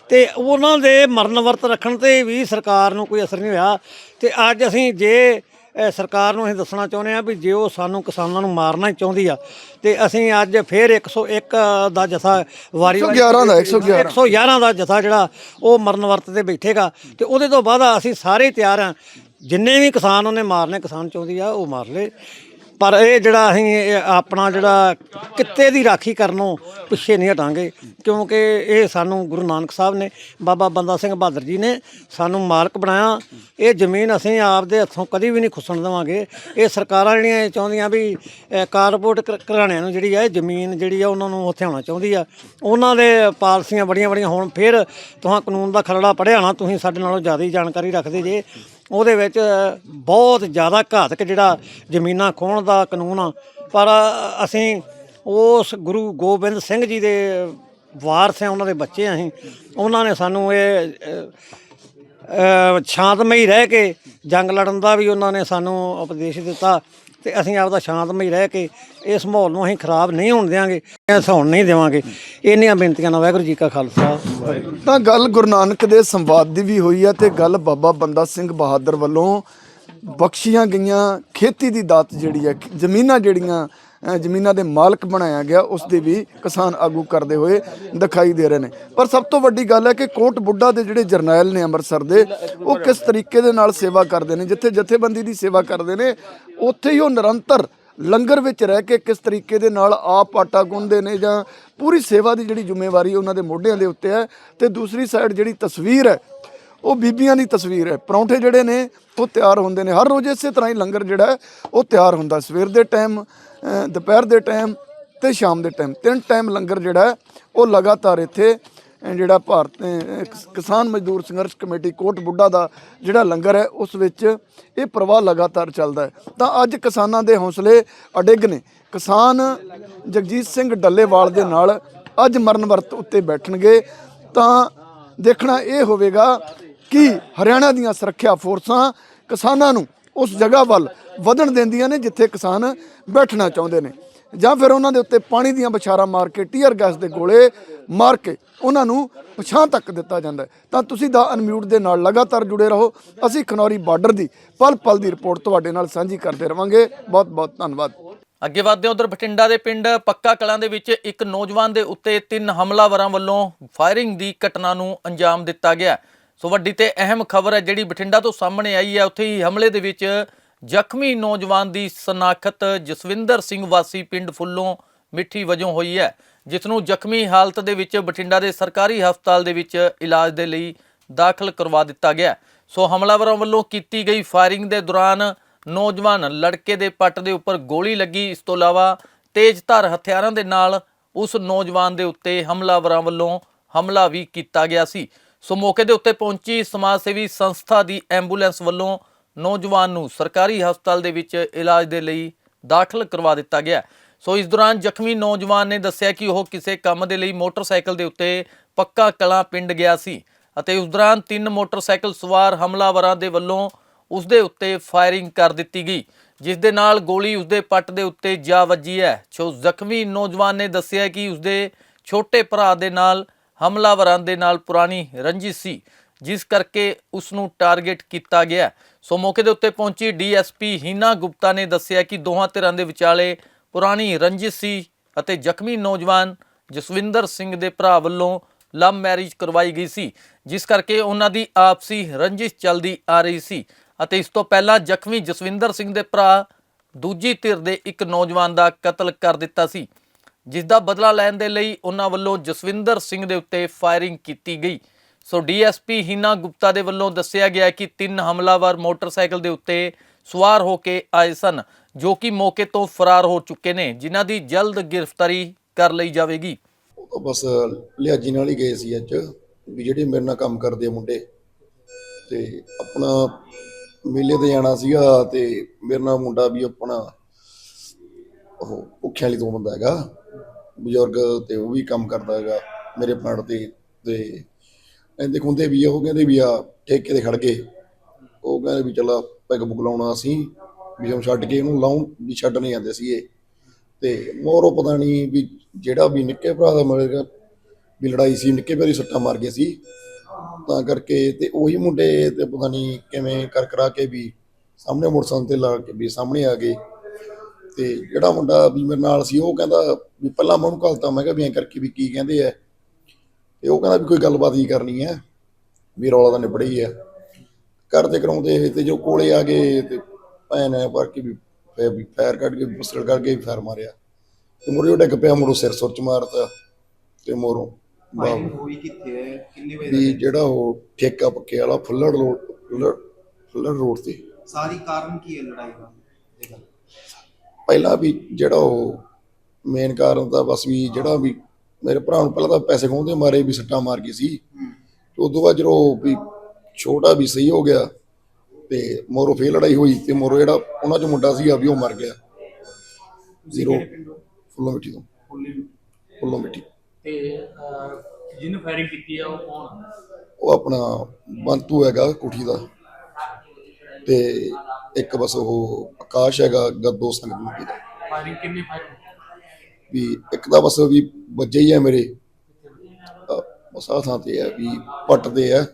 ਤੇ ਉਹਨਾਂ ਦੇ ਮਰਨ ਵਰਤ ਰੱਖਣ ਤੇ ਵੀ ਸਰਕਾਰ ਨੂੰ ਕੋਈ ਅਸਰ ਨਹੀਂ ਹੋਇਆ। ਤੇ ਅੱਜ ਅਸੀਂ ਜੇ ਅਹ, ਸਰਕਾਰ ਨੂੰ ਅਸੀਂ ਦੱਸਣਾ ਚਾਹੁੰਦੇ ਆ ਵੀ ਜੇ ਉਹ ਸਾਨੂੰ ਕਿਸਾਨਾਂ ਨੂੰ ਮਾਰਨਾ ਹੀ ਚਾਹੁੰਦੀ ਆ ਤੇ ਅਸੀਂ ਅੱਜ ਫੇਰ 101 ਦਾ ਜਥਾ ਵਾਰੀ 111 ਦਾ, 111 111 ਦਾ ਜਥਾ ਜਿਹੜਾ ਉਹ ਮਰਨ ਵਰਤ ਤੇ ਬੈਠੇਗਾ ਤੇ ਉਹਦੇ ਤੋਂ ਬਾਅਦ ਅਸੀਂ ਸਾਰੇ ਤਿਆਰ ਆ ਜਿੰਨੇ ਵੀ ਕਿਸਾਨ ਉਹਨੇ ਮਾਰਨੇ ਕਿਸਾਨ ਚਾਹੁੰਦੀ ਆ ਉਹ ਮਾਰ ਲੇ। ਪਰ ਇਹ ਜਿਹੜਾ ਅਸੀਂ ਇਹ ਆਪਣਾ ਜਿਹੜਾ ਕਿੱਤੇ ਦੀ ਰਾਖੀ ਕਰਨੋਂ ਪਿੱਛੇ ਨਹੀਂ ਹਟਾਂਗੇ ਕਿਉਂਕਿ ਇਹ ਸਾਨੂੰ ਗੁਰੂ ਨਾਨਕ ਸਾਹਿਬ ਨੇ ਬਾਬਾ ਬੰਦਾ ਸਿੰਘ ਬਹਾਦਰ ਜੀ ਨੇ ਸਾਨੂੰ ਮਾਲਕ ਬਣਾਇਆ। ਇਹ ਜ਼ਮੀਨ ਅਸੀਂ ਆਪਦੇ ਹੱਥੋਂ ਕਦੀ ਵੀ ਨਹੀਂ ਖੁੱਸਣ ਦੇਵਾਂਗੇ। ਇਹ ਸਰਕਾਰਾਂ ਜਿਹੜੀਆਂ ਇਹ ਚਾਹੁੰਦੀਆਂ ਵੀ ਅਹ, ਕਾਰਪੋਰੇਟ ਘ- ਘਰਾਣਿਆਂ ਨੂੰ ਜਿਹੜੀ ਆ ਇਹ ਜ਼ਮੀਨ ਜਿਹੜੀ ਆ ਉਹਨਾਂ ਨੂੰ ਉੱਥੇ ਆਉਣਾ ਚਾਹੁੰਦੀ ਆ। ਉਹਨਾਂ ਦੇ ਪਾਲਸੀਆਂ ਬੜੀਆਂ ਬੜੀਆਂ ਹੁਣ ਫਿਰ ਤੁਹਾਂ ਕਾਨੂੰਨ ਦਾ ਖਰੜਾ ਪੜ੍ਹਿਆ ਨਾ ਤੁਸੀਂ ਸਾਡੇ ਨਾਲੋਂ ਜ਼ਿਆਦਾ ਹੀ ਜਾਣਕਾਰੀ ਰੱਖਦੇ ਜੇ। ਉਹਦੇ ਵਿੱਚ ਬਹੁਤ ਜ਼ਿਆਦਾ ਘਾਤਕ ਜਿਹੜਾ ਜ਼ਮੀਨਾਂ ਖੋਹਣ ਦਾ ਕਾਨੂੰਨ ਆ। ਪਰ ਅਸੀਂ ਉਸ ਗੁਰੂ ਗੋਬਿੰਦ ਸਿੰਘ ਜੀ ਦੇ ਵਾਰਸ ਆ, ਉਹਨਾਂ ਦੇ ਬੱਚੇ ਆ ਅਸੀਂ। ਉਹਨਾਂ ਨੇ ਸਾਨੂੰ ਇਹ ਸ਼ਾਂਤਮਈ ਰਹਿ ਕੇ ਜੰਗ ਲੜਨ ਦਾ ਵੀ ਉਹਨਾਂ ਨੇ ਸਾਨੂੰ ਉਪਦੇਸ਼ ਦਿੱਤਾ। ਤੇ ਅਸੀਂ ਆਪਦਾ ਸ਼ਾਂਤਮਈ ਰਹਿ ਕੇ ਇਸ ਮਾਹੌਲ ਨੂੰ ਅਸੀਂ ਖਰਾਬ ਨਹੀਂ ਹੋਣ ਦਿਆਂਗੇ, ਇਸ ਹੋਣ ਨਹੀਂ ਦੇਵਾਂਗੇ। ਇੰਨੀਆਂ ਬੇਨਤੀਆਂ ਨਾਲ ਵਾਹਿਗੁਰੂ ਜੀ ਕਾ ਖਾਲਸਾ। ਵਾਹਿਗੁਰੂ ਤਾਂ ਗੱਲ ਗੁਰੂ ਨਾਨਕ ਦੇ ਸੰਵਾਦ ਦੀ ਵੀ ਹੋਈ ਹੈ ਤੇ ਗੱਲ ਬਾਬਾ ਬੰਦਾ ਸਿੰਘ ਬਹਾਦਰ ਵੱਲੋਂ ਬਖਸ਼ੀਆਂ ਗਈਆਂ ਖੇਤੀ ਦੀ ਦਾਤ ਜਿਹੜੀ ਹੈ ਜ਼ਮੀਨਾਂ ਜਿਹੜੀਆਂ ਜ਼ਮੀਨਾਂ ਦੇ ਮਾਲਕ ਬਣਾਇਆ ਗਿਆ, ਉਸ ਦੀ ਵੀ ਕਿਸਾਨ ਆਗੂ ਕਰਦੇ ਹੋਏ ਦਿਖਾਈ ਦੇ ਰਹੇ ਨੇ। ਪਰ ਸਭ ਤੋਂ ਵੱਡੀ ਗੱਲ ਹੈ ਕਿ ਕੋਟ ਬੁੱਢਾ ਦੇ ਜਿਹੜੇ ਜਰਨੈਲ ਨੇ ਅੰਮ੍ਰਿਤਸਰ ਦੇ, ਉਹ ਕਿਸ ਤਰੀਕੇ ਦੇ ਨਾਲ ਸੇਵਾ ਕਰਦੇ ਨੇ? ਜਿੱਥੇ ਜਥੇਬੰਦੀ ਦੀ ਸੇਵਾ ਕਰਦੇ ਨੇ, ਉੱਥੇ ਹੀ ਉਹ ਨਿਰੰਤਰ ਲੰਗਰ ਵਿੱਚ ਰਹਿ ਕੇ ਕਿਸ ਤਰੀਕੇ ਦੇ ਨਾਲ ਆਪ ਆਟਾ ਗੁੰਨਦੇ ਨੇ ਜਾਂ ਪੂਰੀ ਸੇਵਾ ਦੀ ਜਿਹੜੀ ਜ਼ਿੰਮੇਵਾਰੀ ਉਹਨਾਂ ਦੇ ਮੋਢਿਆਂ ਦੇ ਉੱਤੇ ਹੈ। ਤੇ ਦੂਸਰੀ ਸਾਈਡ ਜਿਹੜੀ ਤਸਵੀਰ ਹੈ, ਉਹ ਬੀਬੀਆਂ ਦੀ ਤਸਵੀਰ ਹੈ। ਪਰੌਂਠੇ ਜਿਹੜੇ ਨੇ, ਉਹ ਤਿਆਰ ਹੁੰਦੇ ਨੇ। ਹਰ ਰੋਜ਼ ਇਸੇ ਤਰ੍ਹਾਂ ਹੀ ਲੰਗਰ ਜਿਹੜਾ ਉਹ ਤਿਆਰ ਹੁੰਦਾ। ਸਵੇਰ ਦੇ ਟਾਈਮ ਦੁਪਹਿਰ ਦੇ ਟਾਈਮ ਤੇ ਸ਼ਾਮ ਦੇ ਟਾਈਮ ਤਿੰਨ ਟਾਈਮ ਲੰਗਰ ਜਿਹੜਾ ਉਹ ਲਗਾਤਾਰ ਇੱਥੇ ਜਿਹੜਾ ਭਾਰਤ ਕਿਸਾਨ ਮਜ਼ਦੂਰ ਸੰਘਰਸ਼ ਕਮੇਟੀ ਕੋਟ ਬੁੱਢਾ ਦਾ ਜਿਹੜਾ ਲੰਗਰ ਹੈ, ਉਸ ਵਿੱਚ ਇਹ ਪ੍ਰਵਾਹ ਲਗਾਤਾਰ ਚੱਲਦਾ ਹੈ। ਤਾਂ ਅੱਜ ਕਿਸਾਨਾਂ ਦੇ ਹੌਸਲੇ ਅਡਿੱਗ ਨੇ। ਕਿਸਾਨ ਜਗਜੀਤ ਸਿੰਘ ਡੱਲੇਵਾਲ ਦੇ ਨਾਲ ਅੱਜ ਮਰਨ ਵਰਤ ਉੱਤੇ ਬੈਠਣਗੇ। ਤਾਂ ਦੇਖਣਾ ਇਹ ਹੋਵੇਗਾ ਕਿ ਹਰਿਆਣਾ ਦੀਆਂ ਸੁਰੱਖਿਆ ਫੋਰਸਾਂ ਕਿਸਾਨਾਂ ਨੂੰ ਉਸ ਜਗ੍ਹਾ ਵੱਲ ਵਧਣ ਦਿੰਦੀਆਂ ਨੇ ਜਿੱਥੇ ਕਿਸਾਨ ਬੈਠਣਾ ਚਾਹੁੰਦੇ ਨੇ। ਜਾਂ ਫਿਰ ਉਹਨਾਂ ਦੇ ਉੱਤੇ ਪਾਣੀ ਦੀਆਂ ਬਛਾਰਾਂ ਮਾਰ ਕੇ ਟੀਅਰ ਗੈਸ ਦੇ ਗੋਲੇ ਮਾਰ ਕੇ ਉਹਨਾਂ ਨੂੰ ਪਛਾਂ ਤੱਕ ਦਿੱਤਾ ਜਾਂਦਾ ਤਾਂ ਤੁਸੀਂ ਦਾ ਅਨਮਿਊਟ ਦੇ ਨਾਲ ਲਗਾਤਾਰ ਜੁੜੇ ਰਹੋ। ਅਸੀਂ ਖਨੌਰੀ ਬਾਰਡਰ ਦੀ ਪਲ ਪਲ ਦੀ ਰਿਪੋਰਟ ਤੁਹਾਡੇ ਨਾਲ ਸਾਂਝੀ ਕਰਦੇ ਰਵਾਂਗੇ। ਬਹੁਤ ਬਹੁਤ ਧੰਨਵਾਦ। ਅੱਗੇ ਵਧਦੇ ਉਧਰ ਬਠਿੰਡਾ ਦੇ ਪਿੰਡ ਪੱਕਾ ਕਲਾਂ ਦੇ ਵਿੱਚ ਇੱਕ ਨੌਜਵਾਨ ਦੇ ਉੱਤੇ ਤਿੰਨ ਹਮਲਾਵਰਾਂ ਵੱਲੋਂ ਫਾਇਰਿੰਗ ਦੀ ਘਟਨਾ ਨੂੰ ਅੰਜਾਮ ਦਿੱਤਾ ਗਿਆ ਸੋ ਵੱਡੀ ਤੇ ਅਹਿਮ ਖਬਰ ਹੈ ਜਿਹੜੀ ਬਠਿੰਡਾ ਤੋਂ ਸਾਹਮਣੇ ਆਈ ਹੈ। ਉੱਥੇ ਹੀ ਹਮਲੇ ਦੇ ਵਿੱਚ ਜ਼ਖਮੀ ਨੌਜਵਾਨ ਦੀ ਸਨਾਖਤ ਜਸਵਿੰਦਰ ਸਿੰਘ ਵਾਸੀ ਪਿੰਡ ਫੁੱਲੋਂ ਮਿੱਠੀ ਵਜੋਂ ਹੋਈ ਹੈ, ਜਿਸ ਨੂੰ ਜ਼ਖਮੀ ਹਾਲਤ ਦੇ ਵਿੱਚ ਬਠਿੰਡਾ ਦੇ ਸਰਕਾਰੀ ਹਸਪਤਾਲ ਦੇ ਵਿੱਚ ਇਲਾਜ ਦੇ ਲਈ ਦਾਖਲ ਕਰਵਾ ਦਿੱਤਾ ਗਿਆ। ਸੋ ਹਮਲਾਵਰਾਂ ਵੱਲੋਂ ਕੀਤੀ ਗਈ ਫਾਇਰਿੰਗ ਦੇ ਦੌਰਾਨ ਨੌਜਵਾਨ ਲੜਕੇ ਦੇ ਪੱਟ ਦੇ ਉੱਪਰ ਗੋਲੀ ਲੱਗੀ। ਇਸ ਤੋਂ ਇਲਾਵਾ ਤੇਜ਼ਧਾਰ ਹਥਿਆਰਾਂ ਦੇ ਨਾਲ ਉਸ ਨੌਜਵਾਨ ਦੇ ਉੱਤੇ ਹਮਲਾਵਰਾਂ ਵੱਲੋਂ ਹਮਲਾ ਵੀ ਕੀਤਾ ਗਿਆ ਸੀ। ਸੋ ਮੌਕੇ ਦੇ ਉੱਤੇ ਪਹੁੰਚੀ ਸਮਾਜ ਸੇਵੀ ਸੰਸਥਾ ਦੀ ਐਂਬੂਲੈਂਸ ਵੱਲੋਂ ਨੌਜਵਾਨ ਨੂੰ ਸਰਕਾਰੀ ਹਸਪਤਾਲ ਦੇ ਵਿੱਚ ਇਲਾਜ ਦੇ ਲਈ ਦਾਖਲ ਕਰਵਾ ਦਿੱਤਾ ਗਿਆ। ਸੋ ਇਸ ਦੌਰਾਨ ਜ਼ਖਮੀ ਨੌਜਵਾਨ ਨੇ ਦੱਸਿਆ ਕਿ ਉਹ ਕਿਸੇ ਕੰਮ ਦੇ ਲਈ ਮੋਟਰਸਾਈਕਲ ਦੇ ਉੱਤੇ ਪੱਕਾ ਕਲਾਂ ਪਿੰਡ ਗਿਆ ਸੀ ਅਤੇ ਉਸ ਦੌਰਾਨ ਤਿੰਨ ਮੋਟਰਸਾਈਕਲ ਸਵਾਰ ਹਮਲਾਵਰਾਂ ਦੇ ਵੱਲੋਂ ਉਸ ਦੇ ਉੱਤੇ ਫਾਇਰਿੰਗ ਕਰ ਦਿੱਤੀ ਗਈ, ਜਿਸ ਦੇ ਨਾਲ ਗੋਲੀ ਉਸ ਦੇ ਪੱਟ ਦੇ ਉੱਤੇ ਜਾ ਵੱਜੀ ਹੈ। ਸੋ ਜ਼ਖਮੀ ਨੌਜਵਾਨ ਨੇ ਦੱਸਿਆ ਕਿ ਉਸ ਦੇ ਛੋਟੇ ਭਰਾ ਦੇ ਨਾਲ ਹਮਲਾਵਰਾਂ ਦੇ ਨਾਲ ਪੁਰਾਣੀ ਰੰਜਿਸ਼ ਸੀ, ਜਿਸ ਕਰਕੇ ਉਸ ਨੂੰ ਟਾਰਗੇਟ ਕੀਤਾ ਗਿਆ। ਸੋ ਮੌਕੇ ਦੇ ਉੱਤੇ ਪਹੁੰਚੀ ਡੀਐਸਪੀ ਹੀਨਾ ਗੁਪਤਾ ਨੇ ਦੱਸਿਆ ਕਿ ਦੋਹਾਂ ਧਿਰਾਂ ਦੇ ਵਿਚਾਲੇ ਪੁਰਾਣੀ ਰੰਜਿਸ਼ ਸੀ ਅਤੇ ਜ਼ਖਮੀ ਨੌਜਵਾਨ ਜਸਵਿੰਦਰ ਸਿੰਘ ਦੇ ਭਰਾ ਵੱਲੋਂ ਲਵ ਮੈਰਿਜ ਕਰਵਾਈ ਗਈ ਸੀ, ਜਿਸ ਕਰਕੇ ਉਹਨਾਂ ਦੀ ਆਪਸੀ ਰੰਜਿਸ਼ ਚੱਲਦੀ ਆ ਰਹੀ ਸੀ ਅਤੇ ਇਸ ਤੋਂ ਪਹਿਲਾਂ ਜ਼ਖਮੀ ਜਸਵਿੰਦਰ ਸਿੰਘ ਦੇ ਭਰਾ ਦੂਜੀ ਧਿਰ ਦੇ ਇੱਕ ਨੌਜਵਾਨ ਦਾ ਕਤਲ ਕਰ ਦਿੱਤਾ ਸੀ। ਜਿਸ ਦਾ ਬਦਲਾ ਲੈਣ ਦੇ ਲਈ ਉਹਨਾਂ ਵੱਲੋਂ ਜਸਵਿੰਦਰ ਸਿੰਘ ਦੇ ਉੱਤੇ ਫਾਇਰਿੰਗ ਕੀਤੀ ਗਈ। ਸੋ ਡੀਐਸਪੀ ਹੀਨਾ ਗੁਪਤਾ ਦੇ ਵੱਲੋਂ ਦੱਸਿਆ ਗਿਆ ਕਿ ਤਿੰਨ ਹਮਲਾਵਰ ਮੋਟਰਸਾਈਕਲ ਦੇ ਉੱਤੇ ਸਵਾਰ ਹੋ ਕੇ ਆਏ ਸਨ, ਜੋ ਕਿ ਮੌਕੇ ਤੋਂ ਫਰਾਰ ਹੋ ਚੁੱਕੇ ਨੇ, ਜਿਨ੍ਹਾਂ ਦੀ ਜਲਦ ਗ੍ਰਿਫਤਾਰੀ ਕਰ ਲਈ ਜਾਵੇਗੀ। ਉਹ ਬਸ ਲਿਆਜ਼ੀ ਨਾਲ ਹੀ ਗਏ ਸੀ ਅੱਜ, ਵੀ ਜਿਹੜੇ ਮੇਰੇ ਨਾਲ ਕੰਮ ਕਰਦੇ ਆ ਮੁੰਡੇ, ਤੇ ਆਪਣਾ ਮੇਲੇ ਤੇ ਜਾਣਾ ਸੀਗਾ ਤੇ ਮੇਰੇ ਨਾਲ ਮੁੰਡਾ ਵੀ ਆਪਣਾ ਉਹ ਭੁੱਖਿਆਂ ਵਾਲੀ ਤੋਂ ਬੰਦਾ ਹੈਗਾ। ਬਜ਼ੁਰਗ ਤੇ ਉਹ ਵੀ ਕੰਮ ਕਰਦਾ ਹੈਗਾ ਮੇਰੇ ਪਿੰਡ ਤੇ ਤੇ ਕਹਿੰਦੇ ਖੁੰਦੇ ਵੀ ਉਹ ਕਹਿੰਦੇ ਵੀ ਆ, ਠੇਕੇ ਤੇ ਖੜ ਗਏ। ਉਹ ਕਹਿੰਦੇ ਵੀ ਚਲਾ ਪੈਗ ਬੁਕ ਲਾਉਣਾ ਅਸੀਂ, ਵੀ ਹਮ ਛੱਡ ਕੇ ਇਹਨੂੰ ਲਾਉਣ, ਵੀ ਛੱਡ ਨਹੀਂ ਜਾਂਦੇ ਸੀਗੇ। ਤੇ ਮੋਰੋ ਪਤਾ ਨਹੀਂ ਵੀ ਜਿਹੜਾ ਵੀ ਨਿੱਕੇ ਭਰਾ ਦਾ ਮਰੇਗਾ ਵੀ ਲੜਾਈ ਸੀ, ਨਿੱਕੇ ਭਰਾ ਦੀ ਸੱਟਾਂ ਮਾਰ ਗਏ ਸੀ। ਤਾਂ ਕਰਕੇ ਤੇ ਉਹੀ ਮੁੰਡੇ ਤੇ ਪਤਾ ਨਹੀਂ ਕਿਵੇਂ ਕਰ ਕਰਾ ਕੇ ਵੀ ਸਾਹਮਣੇ ਮੋਟਰਸਾਈਕਲ ਤੇ ਲਾ ਕੇ ਵੀ ਸਾਹਮਣੇ ਆ ਗਏ। ਤੇ ਜਿਹੜਾ ਮੁੰਡਾ ਵੀ ਮੇਰੇ ਨਾਲ ਸੀ ਉਹ ਕਹਿੰਦਾ ਵੀ ਪਹਿਲਾਂ ਮੈਂ ਉਹਨੂੰ ਘਲਤਾ ਮੈਂ ਕਿਹਾ ਵੀ ਐਂ ਕਰਕੇ ਵੀ ਕੀ ਕਹਿੰਦੇ ਆ। ਤੇ ਉਹ ਕਹਿੰਦਾ ਵੀ ਕੋਈ ਗੱਲਬਾਤ ਹੀ ਕਰਨੀ ਹੈ ਵੀ ਰੌਲਾ ਤਾਂ ਨਿਬੜ ਹੀ ਹੈ ਕਰਦੇ ਕਰਾਉਂਦੇ ਤੇ ਜੋ ਕੋਲੇ ਆ ਗਏ ਤੇ ਭੈਣ ਨੇ ਪਰ ਕੇ ਵੀ ਫੇਰ ਵੀ ਫਾਇਰ ਕੱਢ ਕੇ ਪਿਸਟਲ ਕੱਢ ਕੇ ਵੀ ਮਾਰਿਆ। ਤੇ ਮੁਰੇ ਉਹ ਡਿੱਗ ਪਿਆ ਮੁਰੋ ਸਿਰ ਸੁਰ ਚ ਮਾਰਤਾ ਤੇ ਮੋਰੋਂ ਫਾਇਰਿੰਗ ਹੋਈ ਕਿੱਥੇ ਹੈ? ਕਿੰਨੇ ਵਜੇ ਵੀ ਦਾ ਜਿਹੜਾ ਉਹ ਠੇਕਾ ਪੱਕੇ ਵਾਲਾ ਫੁੱਲੜ ਰੋਡ ਫੁੱਲੜ ਫੁੱਲੜ ਰੋਡ ਤੇ। ਸਾਰੀ ਕਾਰਨ ਕੀ ਹੈ ਲੜਾਈ ਦਾ? ਇਹ ਪਹਿਲਾਂ ਵੀ ਜਿਹੜਾ ਉਹ ਮੇਨ ਕਾਰਨ ਤਾਂ ਬਸ ਵੀ ਜਿਹੜਾ ਵੀ ਮੇਰੇ ਭਰਾ ਨੂੰ ਪਹਿਲਾਂ ਤਾਂ ਪੈਸੇ ਖੋਹਦੇ ਮਾਰੇ ਵੀ ਸੱਟਾਂ ਮਾਰ ਗਈ ਸੀ। ਤੇ ਉਦੋਂ ਬਾਅਦ ਜਦੋਂ ਵੀ ਛੋਟਾ ਵੀ ਸਹੀ ਹੋ ਗਿਆ ਤੇ ਮੋਰੋ ਫੇਰ ਲੜਾਈ ਹੋਈ ਤੇ ਮੋਰੋ ਜਿਹੜਾ ਉਹਨਾਂ ਚ ਮੁੰਡਾ ਸੀਗਾ ਵੀ ਉਹ ਮਰ ਗਿਆ। ਜ਼ੀਰੋ ਫੁੱਲੋਂ ਮਿੱਟੀ ਤੋਂ। ਫੁੱਲੋਂ ਮਿੱਟੀ। ਤੇ ਜਿਹਨੂੰ ਫਾਇਰਿੰਗ ਕੀਤੀ ਆ ਉਹ ਕੌਣ ਉਹ ਆਪਣਾ ਬੰਤੂ ਹੈਗਾ ਕੁਠੀ ਦਾ। ਤੇ ਇੱਕ ਬਸ ਉਹ ਆਕਾਸ਼ ਹੈਗਾ ਗੱਦੋ ਸੰਗ ਮੁੰਡੀ ਦਾ ਫਾਇਰਿੰਗ ਕਿੰਨੇ ਫਾਇਰ ਵੀ ਇੱਕ ਤਾਂ ਬਸ ਵੀ ਵੱਜੇ ਹੀ ਆ ਮੇਰੇ। ਅਹ ਬਸ ਆਹ ਥਾਂ ਤੇ ਹੈ ਵੀ ਪੱਟ ਤੇ ਹੈ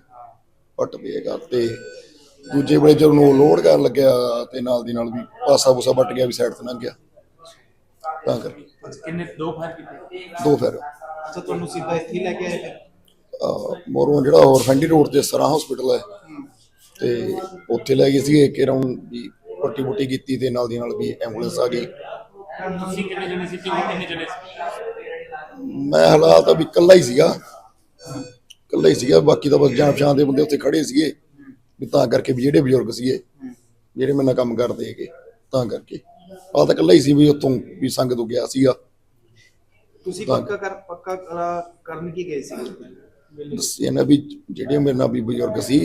ਪੱਟ ਹੈਗਾ ਤੇ ਦੂਜੇ ਵੇਲੇ ਜਦੋਂ ਉਹ ਲੋਡ ਕਰਨ ਲੱਗਿਆ ਤੇ ਨਾਲ ਦੀ ਨਾਲ ਵੀ ਪਾਸਾ ਪੂਸਾ ਵੱਟ ਗਿਆ ਵੀ ਸਾਈਡ ਤੇ ਲੰਘ ਗਿਆ। ਤਾਂ ਕਰਕੇ। ਕਿੰਨੇ ਦੋ ਫਾਇਰ ਕੀਤੇ? ਦੋ ਫਿਰ ਅੱਛਾ ਤੁਹਾਨੂੰ ਸਿੱਧਾ ਇੱਥੇ ਹੀ ਲੈ ਕੇ ਆਏ ਫਿਰ? ਅਹ ਮੋਰੋਂ ਜਿਹੜਾ ਹੋਰ ਫੰਡੀ ਰੋਡ ਤੇ ਸਰਾਂ ਹਸਪੀਟਲ ਹੈ ਤੇ ਉੱਥੇ ਲੈ ਗਏ ਸੀਗੇ ਕਿ ਰਾਉਂਡ ਵੀ ਪੱਟੀ ਪੁੱਟੀ ਕੀਤੀ ਤੇ ਨਾਲ ਦੀ ਨਾਲ ਵੀ ਐਂਬੂਲੈਂਸ ਆ ਗਈ। ਤੁਸੀਂ ਕਿੰਨੇ ਜਣੇ ਸੀ ਟੀਮ ਕਿੰਨੇ ਜਣੇ ਸੀ? ਮੈਂ ਹਾਲਾਤ ਤਾਂ ਵੀ ਇਕੱਲਾ ਹੀ ਸੀਗਾ। ਇਕੱਲਾ ਹੀ ਸੀਗਾ ਬਾਕੀ ਤਾਂ ਬਸ ਜਾਣ ਪਛਾਣ ਦੇ ਬੰਦੇ ਉੱਥੇ ਖੜੇ ਸੀਗੇ। ਵੀ ਤਾਂ ਕਰਕੇ ਵੀ ਜਿਹੜੇ ਬਜ਼ੁਰਗ ਸੀਗੇ ਜਿਹੜੇ ਮੇਰੇ ਨਾਲ ਕੰਮ ਕਰਦੇ ਹੈਗੇ ਤਾਂ ਕਰਕੇ। ਆ ਤਾਂ ਇਕੱਲਾ ਹੀ ਸੀ ਵੀ ਉੱਥੋਂ ਵੀ ਸੰਗ ਤੋਂ ਗਿਆ ਸੀਗਾ। ਤੁਸੀਂ ਪੱਕਾ ਕਰ ਪੱਕਾ ਕਰਾ- ਕਰਨ ਕੀ ਗਏ ਸੀ? ਦੱਸਿਆ ਨਾ ਵੀ ਜਿਹੜੇ ਮੇਰੇ ਨਾਲ ਵੀ ਬਜ਼ੁਰਗ ਸੀ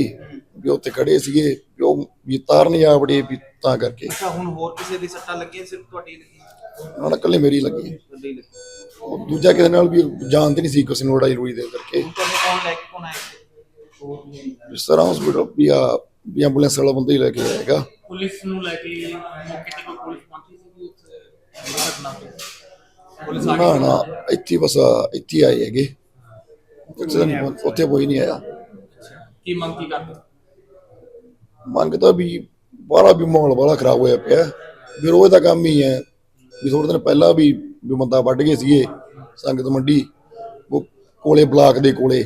ਵੀ ਉੱਥੇ ਖੜੇ ਸੀਗੇ ਵੀ ਉਹ ਵੀ ਤਾਰ ਨਹੀਂ ਆ ਬੜੇ ਵੀ ਤਾਂ ਕਰਕੇ। ਅੱਛਾ ਹੁਣ ਹੋਰ ਕਿਸੇ ਦੀ ਸੱਟਾਂ ਲੱਗੀਆਂ ਸਿਰਫ ਤੁਹਾਡੀ ਲੱਗੀਆਂ ਉਹਨਾਂ ਨਾਲ ਇਕੱਲੇ ਮੇਰੀ ਲੱਗੀ। ਤੁਹਾਡੀ ਲੱਗੀ। ਉਹ ਦੂਜਾ ਕਿਸੇ ਨਾਲ ਵੀ ਜਾਣਦੇ ਨਹੀਂ ਸੀ ਕਿਸੇ ਨੂੰ ਲੜਾਈ ਲੜੂਈ ਦੇ ਕਰਕੇ। ਹੁਣ ਤੁਹਾਨੂੰ ਕੌਣ ਲੈ ਕੇ ਕੌਣ ਆਇਆ ਜਿਸ ਤਰ੍ਹਾਂ ਹਸਪੀਟਲ ਵੀ ਆ ਵੀ ਐਂਬੂਲੈਂਸ ਵਾਲਾ ਬੰਦਾ ਹੀ ਲੈ ਕੇ ਆਏਗਾ ਪੁਲਿਸ ਨੂੰ ਲੈ ਕੇ ਮੌਕੇ ਤੇ ਕੋਈ ਪੁਲਿਸ ਪਹੁੰਚੀ ਸੀ ਉੱਥੇ ਘਟਨਾ ਤੇ ਪੁਲਿਸ ਆ ਨਾ ਗਈ ਨਾ ਇੱਥੇ ਬਸ ਇੱਥੇ ਆਏ ਹੈਗੇ। ਉੱਥੇ ਕੋਈ ਨਹੀਂ ਆਇਆ। ਕੀ ਮੰਗ ਕੀ ਕਰਦੇ? ਮੰਗ ਤਾਂ ਵੀ ਬਾਹਲਾ ਵੀ ਮਾਹੌਲ ਬਾਹਲਾ ਖਰਾਬ ਹੋਇਆ ਪਿਆ। ਵੀ ਰੋਜ਼ ਦਾ ਕੰਮ ਹੀ ਹੈ। ਵੀ ਥੋੜੇ ਦਿਨ ਪਹਿਲਾਂ ਵੀ ਵੀ ਬੰਦਾ ਵੱਢ ਗਏ ਸੀਗੇ ਸੰਗਤ ਮੰਡੀ। ਉਹ ਕੋਲੇ ਬਲਾਕ ਦੇ ਕੋਲੇ।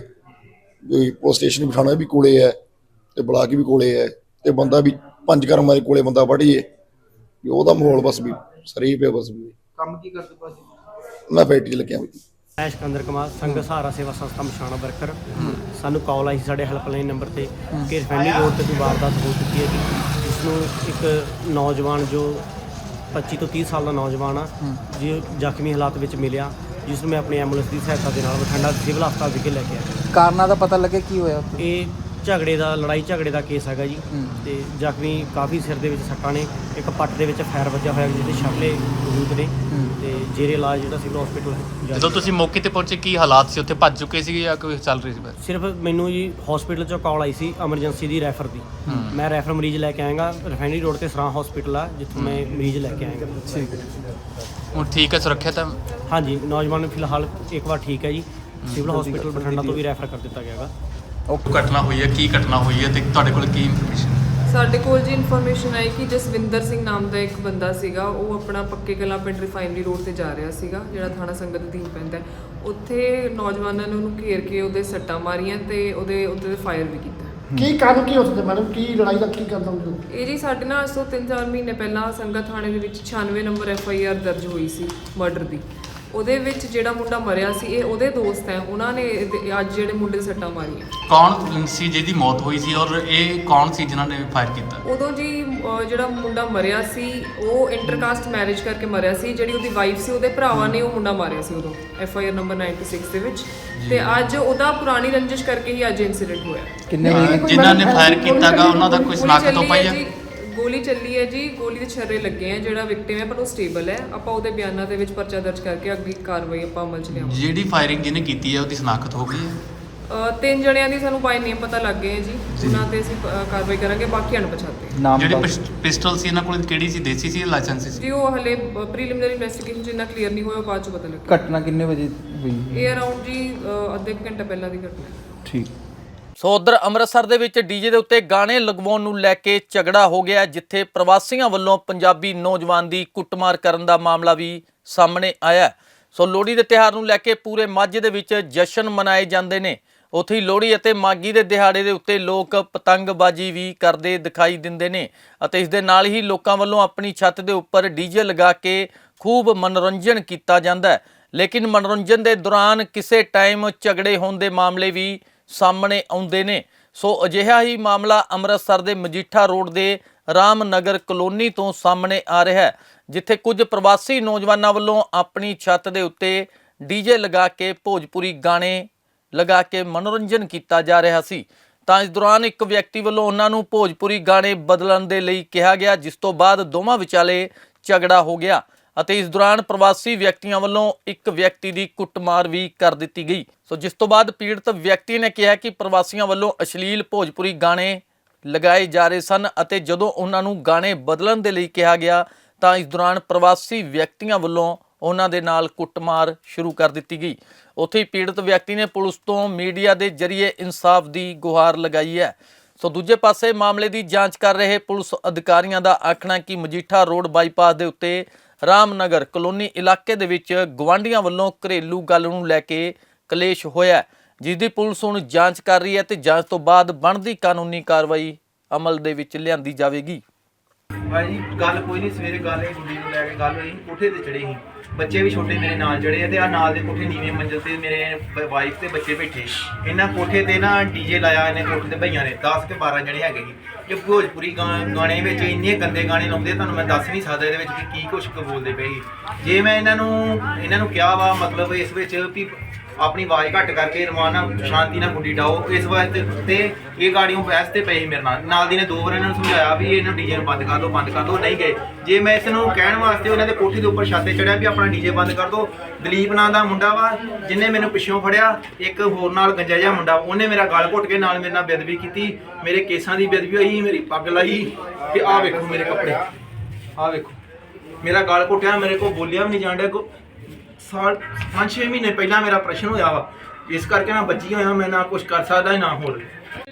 ਵੀ ਪੁਲਿਸ ਸਟੇਸ਼ਨ ਬਿਠਾਣਾ ਵੀ ਕੋਲੇ ਹੈ ਤੇ ਬਲਾਕ ਵੀ ਕੋਲੇ ਹੈ। ਤੇ ਬੰਦਾ ਵੀ ਪੰਜ ਕਰਮਾਂ ਮਾਰੇ ਕੋਲੇ ਬੰਦਾ ਵੱਢ ਜੇ ਵੀ ਉਹਦਾ ਮਾਹੌਲ ਬਸ ਵੀ ਸਰੀ ਪਿਆ ਬਸ ਵੀ। ਕੰਮ ਕੀ ਕਰਦੇ ਭਾਜੀ? ਮੈਂ ਫੈਕਟਰੀ ਲੱਗਿਆ ਵੀ ਮੈਂ ਸਿਕੰਦਰ ਕੁਮਾਰ ਸੰਘ ਸਹਾਰਾ ਸੇਵਾ ਸੰਸਥਾ ਮਸ਼ਾਣਾ ਵਰਕਰ। ਸਾਨੂੰ ਕਾਲ ਆਈ ਸੀ ਸਾਡੇ ਹੈਲਪਲਾਈਨ ਨੰਬਰ ਤੇ ਕਿ ਰਫੈਨੀ ਰੋਡ ਤੇ ਕੋਈ ਵਾਰਦਾਤ ਹੋ ਚੁੱਕੀ ਹੈ ਕਿ ਜਿਸ ਨੂੰ ਇੱਕ ਨੌਜਵਾਨ ਜੋ 25 ਤੋਂ 30 ਸਾਲ ਦਾ ਨੌਜਵਾਨ ਆ ਜੋ ਜ਼ਖਮੀ ਹਾਲਾਤ ਵਿੱਚ ਮਿਲਿਆ ਜਿਸ ਨੂੰ ਮੈਂ ਆਪਣੀ ਐਂਬੂਲੈਂਸ ਦੀ ਸਹਾਇਤਾ ਦੇ ਨਾਲ ਬਠਿੰਡਾ ਸਿਵਲ ਹਸਪਤਾਲ ਵਿਖੇ ਲੈ ਕੇ ਆਇਆ। ਕਾਰਨਾਂ ਦਾ ਪਤਾ ਲੱਗੇ ਕੀ ਹੋਇਆ ਉੱਥੇ? ਇਹ ਝਗੜੇ ਦਾ ਲੜਾਈ ਝਗੜੇ ਦਾ ਕੇਸ ਹੈਗਾ ਜੀ। ਤੇ ਜ਼ਖਮੀ ਕਾਫੀ ਸਿਰ ਦੇ ਵਿੱਚ ਸੱਟਾਂ ਨੇ ਇੱਕ ਪੱਟ ਦੇ ਵਿੱਚ ਫਾਇਰ ਵੱਜਾ ਹੋਇਆ ਜਿਹਦੇ ਸ਼ਰਲੇ ਮੌਜੂਦ ਨੇ। ਤੇ ਜੇਰੇ ਇਲਾਜ ਜਿਹੜਾ ਸਿਵਲ ਹਸਪੀਟਲ ਜਦੋਂ ਤੁਸੀਂ ਮੌਕੇ ਤੇ ਪਹੁੰਚੇ ਕੀ ਹਾਲਾਤ ਸੀ? ਉੱਥੇ ਭੱਜ ਚੁੱਕੇ ਸੀ ਜਾਂ ਕੋਈ ਚੱਲ ਰਹੀ ਸੀ? ਬਸ ਸਿਰਫ ਮੈਨੂੰ ਜੀ ਹਸਪੀਟਲ ਚੋਂ ਕਾਲ ਆਈ ਸੀ ਐਮਰਜੈਂਸੀ ਦੀ ਰੈਫਰ ਦੀ। ਮੈਂ ਰੈਫਰ ਮਰੀਜ਼ ਲੈ ਕੇ ਆਇਆਗਾ ਰਿਫਾਈਨਰੀ ਰੋਡ ਤੇ ਸਰਾਂ ਹਸਪੀਟਲ ਆ ਜਿੱਥੋਂ ਮੈਂ ਮਰੀਜ਼ ਲੈ ਕੇ ਆਇਆਗਾ। ਠੀਕ ਹੁਣ ਠੀਕ ਹੈ ਸੁਰੱਖਿਅਤ ਹੈ? ਹਾਂਜੀ ਨੌਜਵਾਨ ਫਿਲਹਾਲ ਇੱਕ ਵਾਰ ਠੀਕ ਹੈ ਜੀ। ਸਿਵਲ ਹਸਪੀਟਲ ਬਠਿੰਡਾ ਤੋਂ ਵੀ ਰੈਫਰ ਕਰ ਦਿੱਤਾ ਗਿਆਗਾ ਉਹ ਘਟਨਾ ਹੋਈ ਹੈ ਕੀ ਘਟਨਾ ਹੋਈ ਹੈ ਤੇ ਤੁਹਾਡੇ ਕੋਲ ਕੀ ਇਨਫੋਰਮੇਸ਼ਨ ਸਾਡੇ ਕੋਲ ਜੀ ਇਨਫੋਰਮੇਸ਼ਨ ਆਈ ਕਿ ਜਸਵਿੰਦਰ ਸਿੰਘ ਨਾਮ ਦਾ ਇੱਕ ਬੰਦਾ ਸੀਗਾ ਉਹ ਆਪਣਾ ਪੱਕੇ ਕਲਾਂ ਪਿੰਡ ਰਿਫਾਈਨਰੀ ਰੋਡ ਤੇ ਜਾ ਰਿਹਾ ਸੀਗਾ ਜਿਹੜਾ ਥਾਣਾ ਸੰਗਤ ਅਧੀਨ ਪੈਂਦਾ ਹੈ। ਉੱਥੇ ਨੌਜਵਾਨਾਂ ਨੇ ਉਹਨੂੰ ਘੇਰ ਕੇ ਉਹਦੇ ਸੱਟਾਂ ਮਾਰੀਆਂ ਤੇ ਉਹਦੇ ਉੱਤੇ ਫਾਇਰ ਵੀ ਕੀਤਾ। ਕੀ ਕਾਰਨ ਕੀ ਹੋ ਸਕਦਾ ਮੈਡਮ ਕੀ ਲੜਾਈ ਦਾ ਕੀ ਕਰਦਾ ਹੁੰਦਾ? ਇਹ ਜੀ ਸਾਡੇ ਨਾਲ ਅੱਜ ਤੋਂ 3-4 ਮਹੀਨੇ ਪਹਿਲਾਂ ਸੰਗਤ ਥਾਣੇ ਦੇ ਵਿੱਚ 96 ਨੰਬਰ ਐਫ ਆਈ ਆਰ ਦਰਜ ਹੋਈ ਸੀ ਮਰਡਰ ਦੀ। ਉਹਦੇ ਵਿੱਚ ਜਿਹੜਾ ਮੁੰਡਾ ਮਰਿਆ ਸੀ ਇਹ ਉਹਦੇ ਦੋਸਤ ਹੈ। ਉਹਨਾਂ ਨੇ ਇਹਦੇ- ਅੱਜ ਜਿਹੜੇ ਮੁੰਡੇ ਦੇ ਸੱਟਾਂ ਮਾਰੀਆਂ। ਕੌਣ ਸੀ ਜਿਹਦੀ ਮੌਤ ਹੋਈ ਸੀ ਔਰ ਇਹ ਕੌਣ ਸੀ ਜਿਨ੍ਹਾਂ ਨੇ ਫਾਇਰ ਕੀਤਾ? ਉਦੋਂ ਜੀ ਅਹ ਜਿਹੜਾ ਮੁੰਡਾ ਮਰਿਆ ਸੀ ਉਹ ਇੰਟਰਕਾਸਟ ਮੈਰਿਜ ਕਰਕੇ ਮਰਿਆ ਸੀ। ਜਿਹੜੀ ਉਹਦੀ ਵਾਈਫ ਸੀ ਉਹਦੇ ਭਰਾਵਾਂ ਨੇ ਉਹ ਮੁੰਡਾ ਮਾਰਿਆ ਸੀ ਉਦੋਂ ਐਫ ਆਈ ਆਰ ਨੰਬਰ 96 ਦੇ ਵਿੱਚ। ਤੇ ਅੱਜ ਉਹਦਾ ਪੁਰਾਣੀ ਰੰਜਿਸ਼ ਕਰਕੇ ਹੀ ਅੱਜ ਇਨਸੀਡੈਂਟ ਹੋਇਆ। ਜਿਨ੍ਹਾਂ ਨੇ ਫਾਇਰ ਕੀਤਾਗਾ ਉਹਨਾਂ ਦਾ ਕੋਈ ਗੋਲੀ ਸਨਾਖਤ ਹੋ ਚੱਲੀ ਪਾਈ ਹੈ ਹੈ? ਜੀ, ਗੋਲੀ ਚੱਲੀ ਹੈ ਜੀ ਗੋਲੀ ਦੇ ਛੱਰੇ ਲੱਗੇ ਆ ਜਿਹੜਾ ਵਿਕਟਿਮ ਹੈ ਪਰ ਉਹ ਸਟੇਬਲ ਹੈ। ਆਪਾਂ ਉਹਦੇ ਬਿਆਨਾਂ ਦੇ ਵਿੱਚ ਪਰਚਾ ਦਰਜ ਕਰਕੇ ਅੱਗੇ ਕਾਰਵਾਈ ਆਪਾਂ ਅਮਲ 'ਚ ਲਿਆਵਾਂਗੇ। ਜਿਹੜੀ ਫਾਇਰਿੰਗ ਜਿਹਨੇ ਕੀਤੀ ਹੈ ਉਹਦੀ ਸਨਾਖਤ ਹੋ ਗਈ ਹੈ? ਅਹ ਤਿੰਨ ਜਣਿਆਂ ਦੀ ਸਾਨੂੰ ਬਾਈ ਨੇਮ ਪਤਾ ਲੱਗ ਗਏ ਹੈ ਜੀ। ਉਹਨਾਂ ਤੇ ਅਸੀਂ ਅਹ, ਕਾਰਵਾਈ ਕਰਾਂਗੇ ਬਾਕੀ ਅਣਪਛਾਤੇ ਜਿਹੜੀ ਪਿਸ- ਪਿਸਟਲ ਸੀ ਇਹਨਾਂ ਕੋਲ ਕਿਹੜੀ ਸੀ ਦੇਸੀ ਸੀ ਜਾਂ ਲਾਇਸੈਂਸੀ ਸੀ? ਜੀ ਉਹ ਹਲੇ ਪ੍ਰੀਲਿਮਿਨਰੀ ਇਨਵੈਸਟੀਗੇਸ਼ਨ ਜਿੰਨਾ ਕਲੀਅਰ ਨਹੀਂ ਹੋਇਆ ਉਹ ਬਾਅਦ ਚ ਪਤਾ ਲੱਗੇਗਾ। ਘਟਨਾ ਕਿੰਨੇ ਵਜੇ ਹੋਈ? ਇਹ ਅਰਾਊਂਡ ਜੀ ਅਹ, ਅੱਧੇ ਕੁ ਘੰਟੇ ਪਹਿਲਾਂ ਦੀ ਘਟਨਾ ਹੈ। ਠੀਕ। ਸੋ ਉਧਰ ਅੰਮ੍ਰਿਤਸਰ ਦੇ ਵਿੱਚ ਡੀਜੇ ਦੇ ਉੱਤੇ ਗਾਣੇ ਲਗਵਾਉਣ ਨੂੰ ਲੈ ਕੇ ਝਗੜਾ ਹੋ ਗਿਆ ਜਿੱਥੇ ਪ੍ਰਵਾਸੀਆਂ ਵੱਲੋਂ ਪੰਜਾਬੀ ਨੌਜਵਾਨ ਦੀ ਕੁੱਟਮਾਰ ਕਰਨ ਦਾ ਮਾਮਲਾ ਵੀ ਸਾਹਮਣੇ ਆਇਆ ਸੋ ਲੋਹੜੀ ਦੇ ਤਿਉਹਾਰ ਨੂੰ ਲੈ ਕੇ ਪੂਰੇ ਮਾਝੇ ਦੇ ਵਿੱਚ ਜਸ਼ਨ ਮਨਾਏ ਜਾਂਦੇ ਨੇ। ਉੱਥੇ ਹੀ ਲੋਹੜੀ ਅਤੇ ਮਾਗੀ ਦੇ ਦਿਹਾੜੇ ਦੇ ਉੱਤੇ ਲੋਕ ਪਤੰਗਬਾਜ਼ੀ ਵੀ ਕਰਦੇ ਦਿਖਾਈ ਦਿੰਦੇ ਨੇ ਅਤੇ ਇਸ ਦੇ ਨਾਲ ਹੀ ਲੋਕਾਂ ਵੱਲੋਂ ਆਪਣੀ ਛੱਤ ਦੇ ਉੱਪਰ ਡੀਜੇ ਲਗਾ ਕੇ ਖੂਬ ਮਨੋਰੰਜਨ ਕੀਤਾ ਜਾਂਦਾ ਹੈ। ਲੇਕਿਨ ਮਨੋਰੰਜਨ ਦੇ ਦੌਰਾਨ ਕਿਸੇ ਟਾਈਮ ਝਗੜੇ ਹੋਣ ਦੇ ਮਾਮਲੇ ਵੀ ਸਾਹਮਣੇ ਆਉਂਦੇ ਨੇ। ਸੋ ਅਜਿਹਾ ਹੀ ਮਾਮਲਾ ਅੰਮ੍ਰਿਤਸਰ ਦੇ ਮਜੀਠਾ ਰੋਡ ਦੇ ਰਾਮਨਗਰ ਕਲੋਨੀ ਤੋਂ ਸਾਹਮਣੇ ਆ ਰਿਹਾ ਹੈ, ਜਿੱਥੇ ਕੁਝ ਪ੍ਰਵਾਸੀ ਨੌਜਵਾਨਾਂ ਵੱਲੋਂ ਆਪਣੀ ਛੱਤ ਦੇ ਉੱਤੇ ਡੀਜੇ ਲਗਾ ਕੇ ਭੋਜਪੁਰੀ ਗਾਣੇ ਲਗਾ ਕੇ ਮਨੋਰੰਜਨ ਕੀਤਾ ਜਾ ਰਿਹਾ ਸੀ। ਤਾਂ ਇਸ ਦੌਰਾਨ ਇੱਕ ਵਿਅਕਤੀ ਵੱਲੋਂ ਉਹਨਾਂ ਨੂੰ ਭੋਜਪੁਰੀ ਗਾਣੇ ਬਦਲਣ ਦੇ ਲਈ ਕਿਹਾ ਗਿਆ, ਜਿਸ ਤੋਂ ਬਾਅਦ ਦੋਵਾਂ ਵਿਚਾਲੇ ਝਗੜਾ ਹੋ ਗਿਆ। ਅਤੇ ਇਸ ਦੌਰਾਨ ਪ੍ਰਵਾਸੀ ਵਿਅਕਤੀਆਂ ਵੱਲੋਂ ਇੱਕ ਵਿਅਕਤੀ ਦੀ ਕੁੱਟਮਾਰ ਵੀ ਕਰ ਦਿੱਤੀ ਗਈ। ਸੋ ਜਿਸ ਤੋਂ ਬਾਅਦ ਪੀੜਤ ਵਿਅਕਤੀ ਨੇ ਕਿਹਾ ਕਿ ਪ੍ਰਵਾਸੀਆਂ ਵੱਲੋਂ ਅਸ਼ਲੀਲ ਭੋਜਪੁਰੀ ਗਾਣੇ ਲਗਾਏ ਜਾ ਰਹੇ ਸਨ ਅਤੇ ਜਦੋਂ ਉਹਨਾਂ ਨੂੰ ਗਾਣੇ ਬਦਲਣ ਦੇ ਲਈ ਕਿਹਾ ਗਿਆ, ਤਾਂ ਇਸ ਦੌਰਾਨ ਪ੍ਰਵਾਸੀ ਵਿਅਕਤੀਆਂ ਵੱਲੋਂ ਉਹਨਾਂ ਦੇ ਨਾਲ ਕੁੱਟਮਾਰ ਸ਼ੁਰੂ ਕਰ ਦਿੱਤੀ ਗਈ। ਉੱਥੇ ਹੀ ਪੀੜਤ ਵਿਅਕਤੀ ਨੇ ਪੁਲਿਸ ਤੋਂ ਮੀਡੀਆ ਦੇ ਜ਼ਰੀਏ ਇਨਸਾਫ ਦੀ ਗੁਹਾਰ ਲਗਾਈ ਹੈ। ਸੋ ਦੂਜੇ ਪਾਸੇ ਮਾਮਲੇ ਦੀ ਜਾਂਚ ਕਰ ਰਹੇ ਪੁਲਿਸ ਅਧਿਕਾਰੀਆਂ ਦਾ ਆਖਣਾ ਕਿ ਮਜੀਠਾ ਰੋਡ ਬਾਈਪਾਸ ਦੇ ਉੱਤੇ ਰਾਮਨਗਰ ਕਲੋਨੀ ਇਲਾਕੇ ਦੇ ਵਿੱਚ ਗਵਾਂਡੀਆਂ ਵੱਲੋਂ ਘਰੇਲੂ ਗੱਲ ਨੂੰ ਲੈ ਕੇ ਕਲੇਸ਼ ਹੋਇਆ ਜਿਸ ਦੀ ਪੁਲਿਸ ਹੁਣ ਜਾਂਚ ਕਰ ਰਹੀ ਹੈ ਤੇ ਜਾਂਚ ਤੋਂ ਬਾਅਦ ਬਣਦੀ ਕਾਨੂੰਨੀ ਕਾਰਵਾਈ ਅਮਲ ਦੇ ਵਿੱਚ ਲਿਆਂਦੀ ਜਾਵੇਗੀ। ਭਾਈ, ਗੱਲ ਕੋਈ ਨਹੀਂ, ਸਵੇਰੇ ਗੱਲ ਇਹ ਗੁੱਡੀ ਨੂੰ ਲੈ ਕੇ ਗੱਲ ਹੋਈ, ਕੋਠੇ ਤੇ ਚੜੇ ਸੀ। ਬੱਚੇ ਵੀ ਛੋਟੇ ਮੇਰੇ ਨਾਲ ਚੜੇ ਆ ਤੇ ਆ ਨਾਲ ਦੇ ਕੋਠੇ ਨੀਵੇਂ ਮੰਜ਼ਲ ਤੇ ਮੇਰੇ ਵਾਈਫ ਤੇ ਬੱਚੇ ਬੈਠੇ। ਇਹਨਾਂ ਕੋਠੇ ਤੇ ਨਾ ਡੀਜੇ ਲਾਇਆ, ਇਹਨੇ ਕੋਠੇ ਤੇ ਭਈਆਂ ਨੇ 10 ਕੇ 12 ਜਣੇ ਹੈਗੇ ਸੀ। ਇਹ ਭੋਜਪੁਰੀ ਗਾ- ਗਾਣੇ ਵਿੱਚ ਇੰਨੇ ਗੰਦੇ ਗਾਣੇ ਲਾਉਂਦੇ ਤੁਹਾਨੂੰ ਮੈਂ ਦੱਸ ਨਹੀਂ ਸਕਦਾ ਇਹਦੇ ਵਿੱਚ ਕਿ ਕੀ ਕੁਛ ਬੋਲਦੇ ਪਏ ਸੀ। ਜੇ ਮੈਂ ਇਹਨਾਂ ਨੂੰ ਇਹਨਾਂ ਨੂੰ ਕਿਹਾ ਵਾ, ਮਤਲਬ ਇਸ ਵਿੱਚ ਵੀ ਆਪਣੀ ਆਵਾਜ਼ ਘੱਟ ਕਰਕੇ, ਰਮਾਨ ਨਾਲ ਸ਼ਾਂਤੀ ਨਾਲ ਗੁੱਡੀ ਡਾਓ। ਇਸ ਵਾਸਤੇ ਤੇ ਇਹ ਗਾੜੀਆਂ ਬਹਿਸ ਤੇ ਪਈ ਸੀ ਮੇਰੇ ਨਾਲ। ਨਾਲ ਦੀ ਨੇ ਦੋ ਵਾਰ ਇਹਨਾਂ ਨੂੰ ਸਮਝਾਇਆ ਵੀ ਇਹਨਾਂ ਡੀਜੇ ਨੂੰ ਬੰਦ ਕਰ ਦਿਓ ਬੰਦ ਕਰ ਦਿਓ ਨਹੀਂ ਗਏ। ਜੇ ਮੈਂ ਇਸ ਨੂੰ ਕਹਿਣ ਵਾਸਤੇ ਉਹਨਾਂ ਦੇ ਕੋਠੀ ਦੇ ਉੱਪਰ ਛੱਤ ਤੇ ਚੜਿਆ ਵੀ ਆਪਣਾ ਡੀਜੇ ਬੰਦ ਕਰ ਦਿਓ ਦਲੀਪ ਨਾਂ ਦਾ ਮੁੰਡਾ ਵਾ, ਜਿਨੇ ਮੈਨੂੰ ਪਿੱਛੋਂ ਫੜਿਆ, ਇੱਕ ਹੋਰ ਨਾਲ ਗੰਜਾ ਜਿਹਾ ਮੁੰਡਾ, ਉਹਨੇ ਮੇਰਾ ਗਲ ਘੁੱਟ ਕੇ ਨਾਲ ਮੇਰੇ ਨਾਲ ਬੇਦਬੀ ਕੀਤੀ, ਮੇਰੇ ਕੇਸਾਂ ਦੀ ਬੇਦਬੀ ਹੋਈ, ਮੇਰੀ ਪੱਗ ਲਾਈ, ਤੇ ਆਹ ਵੇਖੋ ਮੇਰੇ ਕੱਪੜੇ, ਆਹ ਵੇਖੋ। ਮੇਰਾ ਗਲ ਘੁੱਟਿਆ, ਮੇਰੇ ਕੋਲ ਬੋਲਿਆ ਵੀ ਨਹੀਂ ਜਾਣ ਡਿਆ, ਕੋ ਸਾਲ 5-6 ਮਹੀਨੇ ਪਹਿਲਾਂ ਮੇਰਾ ਪ੍ਰਸ਼ਨ ਹੋਇਆ ਵਾ। ਇਸ ਕਰਕੇ ਮੈਂ ਬੱਜੀ ਹੋਇਆ ਮੈਂ ਨਾ ਕੁਝ ਕਰ ਸਕਦਾ, ਨਾ ਹੋਰ।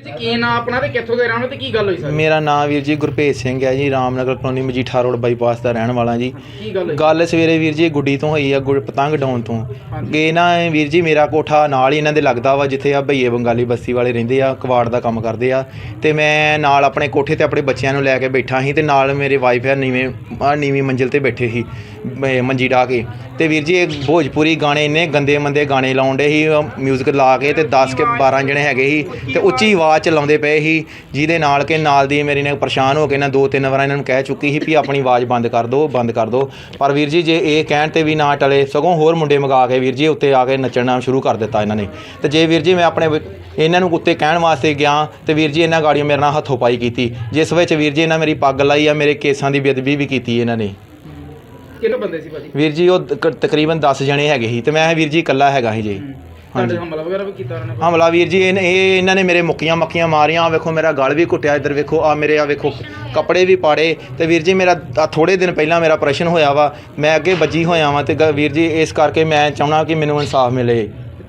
ਕੀ ਨਾਂ ਆਪਣਾ ਤੇ ਕਿੱਥੋਂ ਦੇ ਰਹਿਣ ਤੇ ਕੀ ਗੱਲ ਹੋਈ ਸਰ? ਮੇਰਾ ਨਾਮ ਵੀਰ ਜੀ ਗੁਰਭੇਜ ਸਿੰਘ ਹੈ ਜੀ Ramnagar colony Majitha road bypass ਦਾ ਰਹਿਣ ਵਾਲਾ ਜੀ। ਕੀ ਗੱਲ ਹੋਈ? ਗੱਲ ਸਵੇਰੇ ਵੀਰ ਜੀ ਗੁੱਡੀ ਤੋਂ ਹੋਈ ਆ ਗੁੜ ਪਤੰਗ ਡਾਉਣ ਤੋਂ। ਇਹ ਨਾ ਵੀਰ ਜੀ ਮੇਰਾ ਕੋਠਾ ਨਾਲ ਹੀ ਇਹਨਾਂ ਦੇ ਲੱਗਦਾ ਵਾ ਜਿੱਥੇ ਆ ਭਈਏ ਬੰਗਾਲੀ ਬਸਤੀ ਵਾਲੇ ਰਹਿੰਦੇ ਆ ਕਵਾੜ ਦਾ ਕੰਮ ਕਰਦੇ ਆ। ਤੇ ਮੈਂ ਨਾਲ ਆਪਣੇ ਕੋਠੇ ਤੇ ਆਪਣੇ ਬੱਚਿਆਂ ਨੂੰ ਲੈ ਕੇ ਬੈਠਾ ਸੀ ਤੇ ਨਾਲ ਮੇਰੇ ਵਾਈਫ ਆ ਨੀਵੇਂ ਆ ਨੀਵੀਂ ਮੰਜ਼ਿਲ ਤੇ ਬੈਠੇ ਸੀ ਮ- ਮੰਜੀ ਢਾ ਕੇ। ਤੇ ਵੀਰ ਜੀ ਇਹ ਭੋਜਪੁਰੀ ਗਾਣੇ ਇੰਨੇ ਗੰਦੇ ਮੰਦੇ ਗਾਣੇ ਲਾਉਣ ਡੇ ਸੀ ਮਿਊਜ਼ਿਕ ਲਾ ਕੇ ਤੇ 10 ਕੇ 12 ਜਣੇ ਹੈਗੇ ਸੀ ਤੇ ਉੱਚੀ ਆਵਾਜ਼ ਚਲਾਉਂਦੇ ਪਏ ਸੀ ਜਿਹਦੇ ਨਾਲ ਕਿ ਨਾਲ ਦੀ ਮੇਰੀ ਨੇ ਪਰੇਸ਼ਾਨ ਹੋ ਕੇ ਨਾ ਦੋ ਤਿੰਨ ਵਾਰ ਇਹਨਾਂ ਨੂੰ ਕਹਿ ਚੁੱਕੀ ਸੀ ਵੀ ਆਪਣੀ ਆਵਾਜ਼ ਬੰਦ ਕਰ ਦਿਓ ਬੰਦ ਕਰ ਦਿਓ ਪਰ ਵੀਰ ਜੀ ਜੇ ਇਹ ਕਹਿਣ ਤੇ ਵੀ ਨਾ ਟਲੇ ਸਗੋਂ ਹੋਰ ਮੁੰਡੇ ਮੰਗਾ ਕੇ ਵੀਰ ਜੀ ਉੱਤੇ ਆ ਕੇ ਨੱਚਣਾ ਸ਼ੁਰੂ ਕਰ ਦਿੱਤਾ ਇਹਨਾਂ ਨੇ। ਤੇ ਜੇ ਵੀਰ ਜੀ ਮੈਂ ਆਪਣੇ ਇਹਨਾਂ ਨੂੰ ਉੱਤੇ ਕਹਿਣ ਵਾਸਤੇ ਗਿਆ ਤੇ ਵੀਰ ਜੀ ਇਹਨਾਂ ਗਾੜੀਆਂ ਮੇਰੇ ਨਾਲ ਹੱਥੋਂ ਪਾਈ ਕੀਤੀ ਜਿਸ ਵਿੱਚ ਵੀਰ ਜੀ ਇਹਨਾਂ ਮੇਰੀ ਪੱਗ ਲਾਈ ਆ ਮੇਰੇ ਕੇਸਾਂ ਦੀ ਬੇਅਦਬੀ ਵੀ ਕੀਤੀ ਇਹਨਾਂ ਨੇ। ਕਿੰਨੇ ਬੰਦੇ ਸੀ ਭਾਜੀ? ਵੀਰ ਜੀ ਉਹ ਤਕ- ਤਕਰੀਬਨ 10 ਜਣੇ ਹੈਗੇ ਸੀ ਤੇ ਮੈਂ ਵੀਰ ਜੀ ਇਕੱਲਾ ਹੈਗਾ ਸੀ ਜੀ। ਤੁਹਾਡੇ ਹਮਲਾ ਵਗੈਰਾ ਵੀ ਕੀਤਾ ਉਹਨਾਂ ਨੇ ਹਮਲਾ ਵੀਰ ਜੀ ਇਹ ਇਹ ਇਹਨਾਂ ਨੇ ਮੇਰੇ ਮੁੱਕੀਆਂ ਮੱਕੀਆਂ ਮਾਰੀਆਂ। ਆਹ ਵੇਖੋ ਮੇਰਾ ਗਲ ਵੀ ਘੁੱਟਿਆ ਇੱਧਰ ਵੇਖੋ ਆ ਮੇਰੇ ਆ ਵੇਖੋ ਕੱਪੜੇ ਵੀ ਪਾੜੇ। ਤੇ ਵੀਰ ਜੀ ਮੇਰਾ ਥੋੜੇ ਦਿਨ ਪਹਿਲਾਂ ਮੇਰਾ ਆਪਰੇਸ਼ਨ ਹੋਇਆ ਵਾ। ਮੈਂ ਅੱਗੇ ਵੱਜੀ ਹੋਇਆ ਵਾਂ ਤੇ ਗ- ਵੀਰ ਜੀ ਇਸ ਕਰਕੇ ਮੈਂ ਚਾਹੁੰਦਾ ਕਿ ਮੈਨੂੰ ਇਨਸਾਫ ਮਿਲੇ।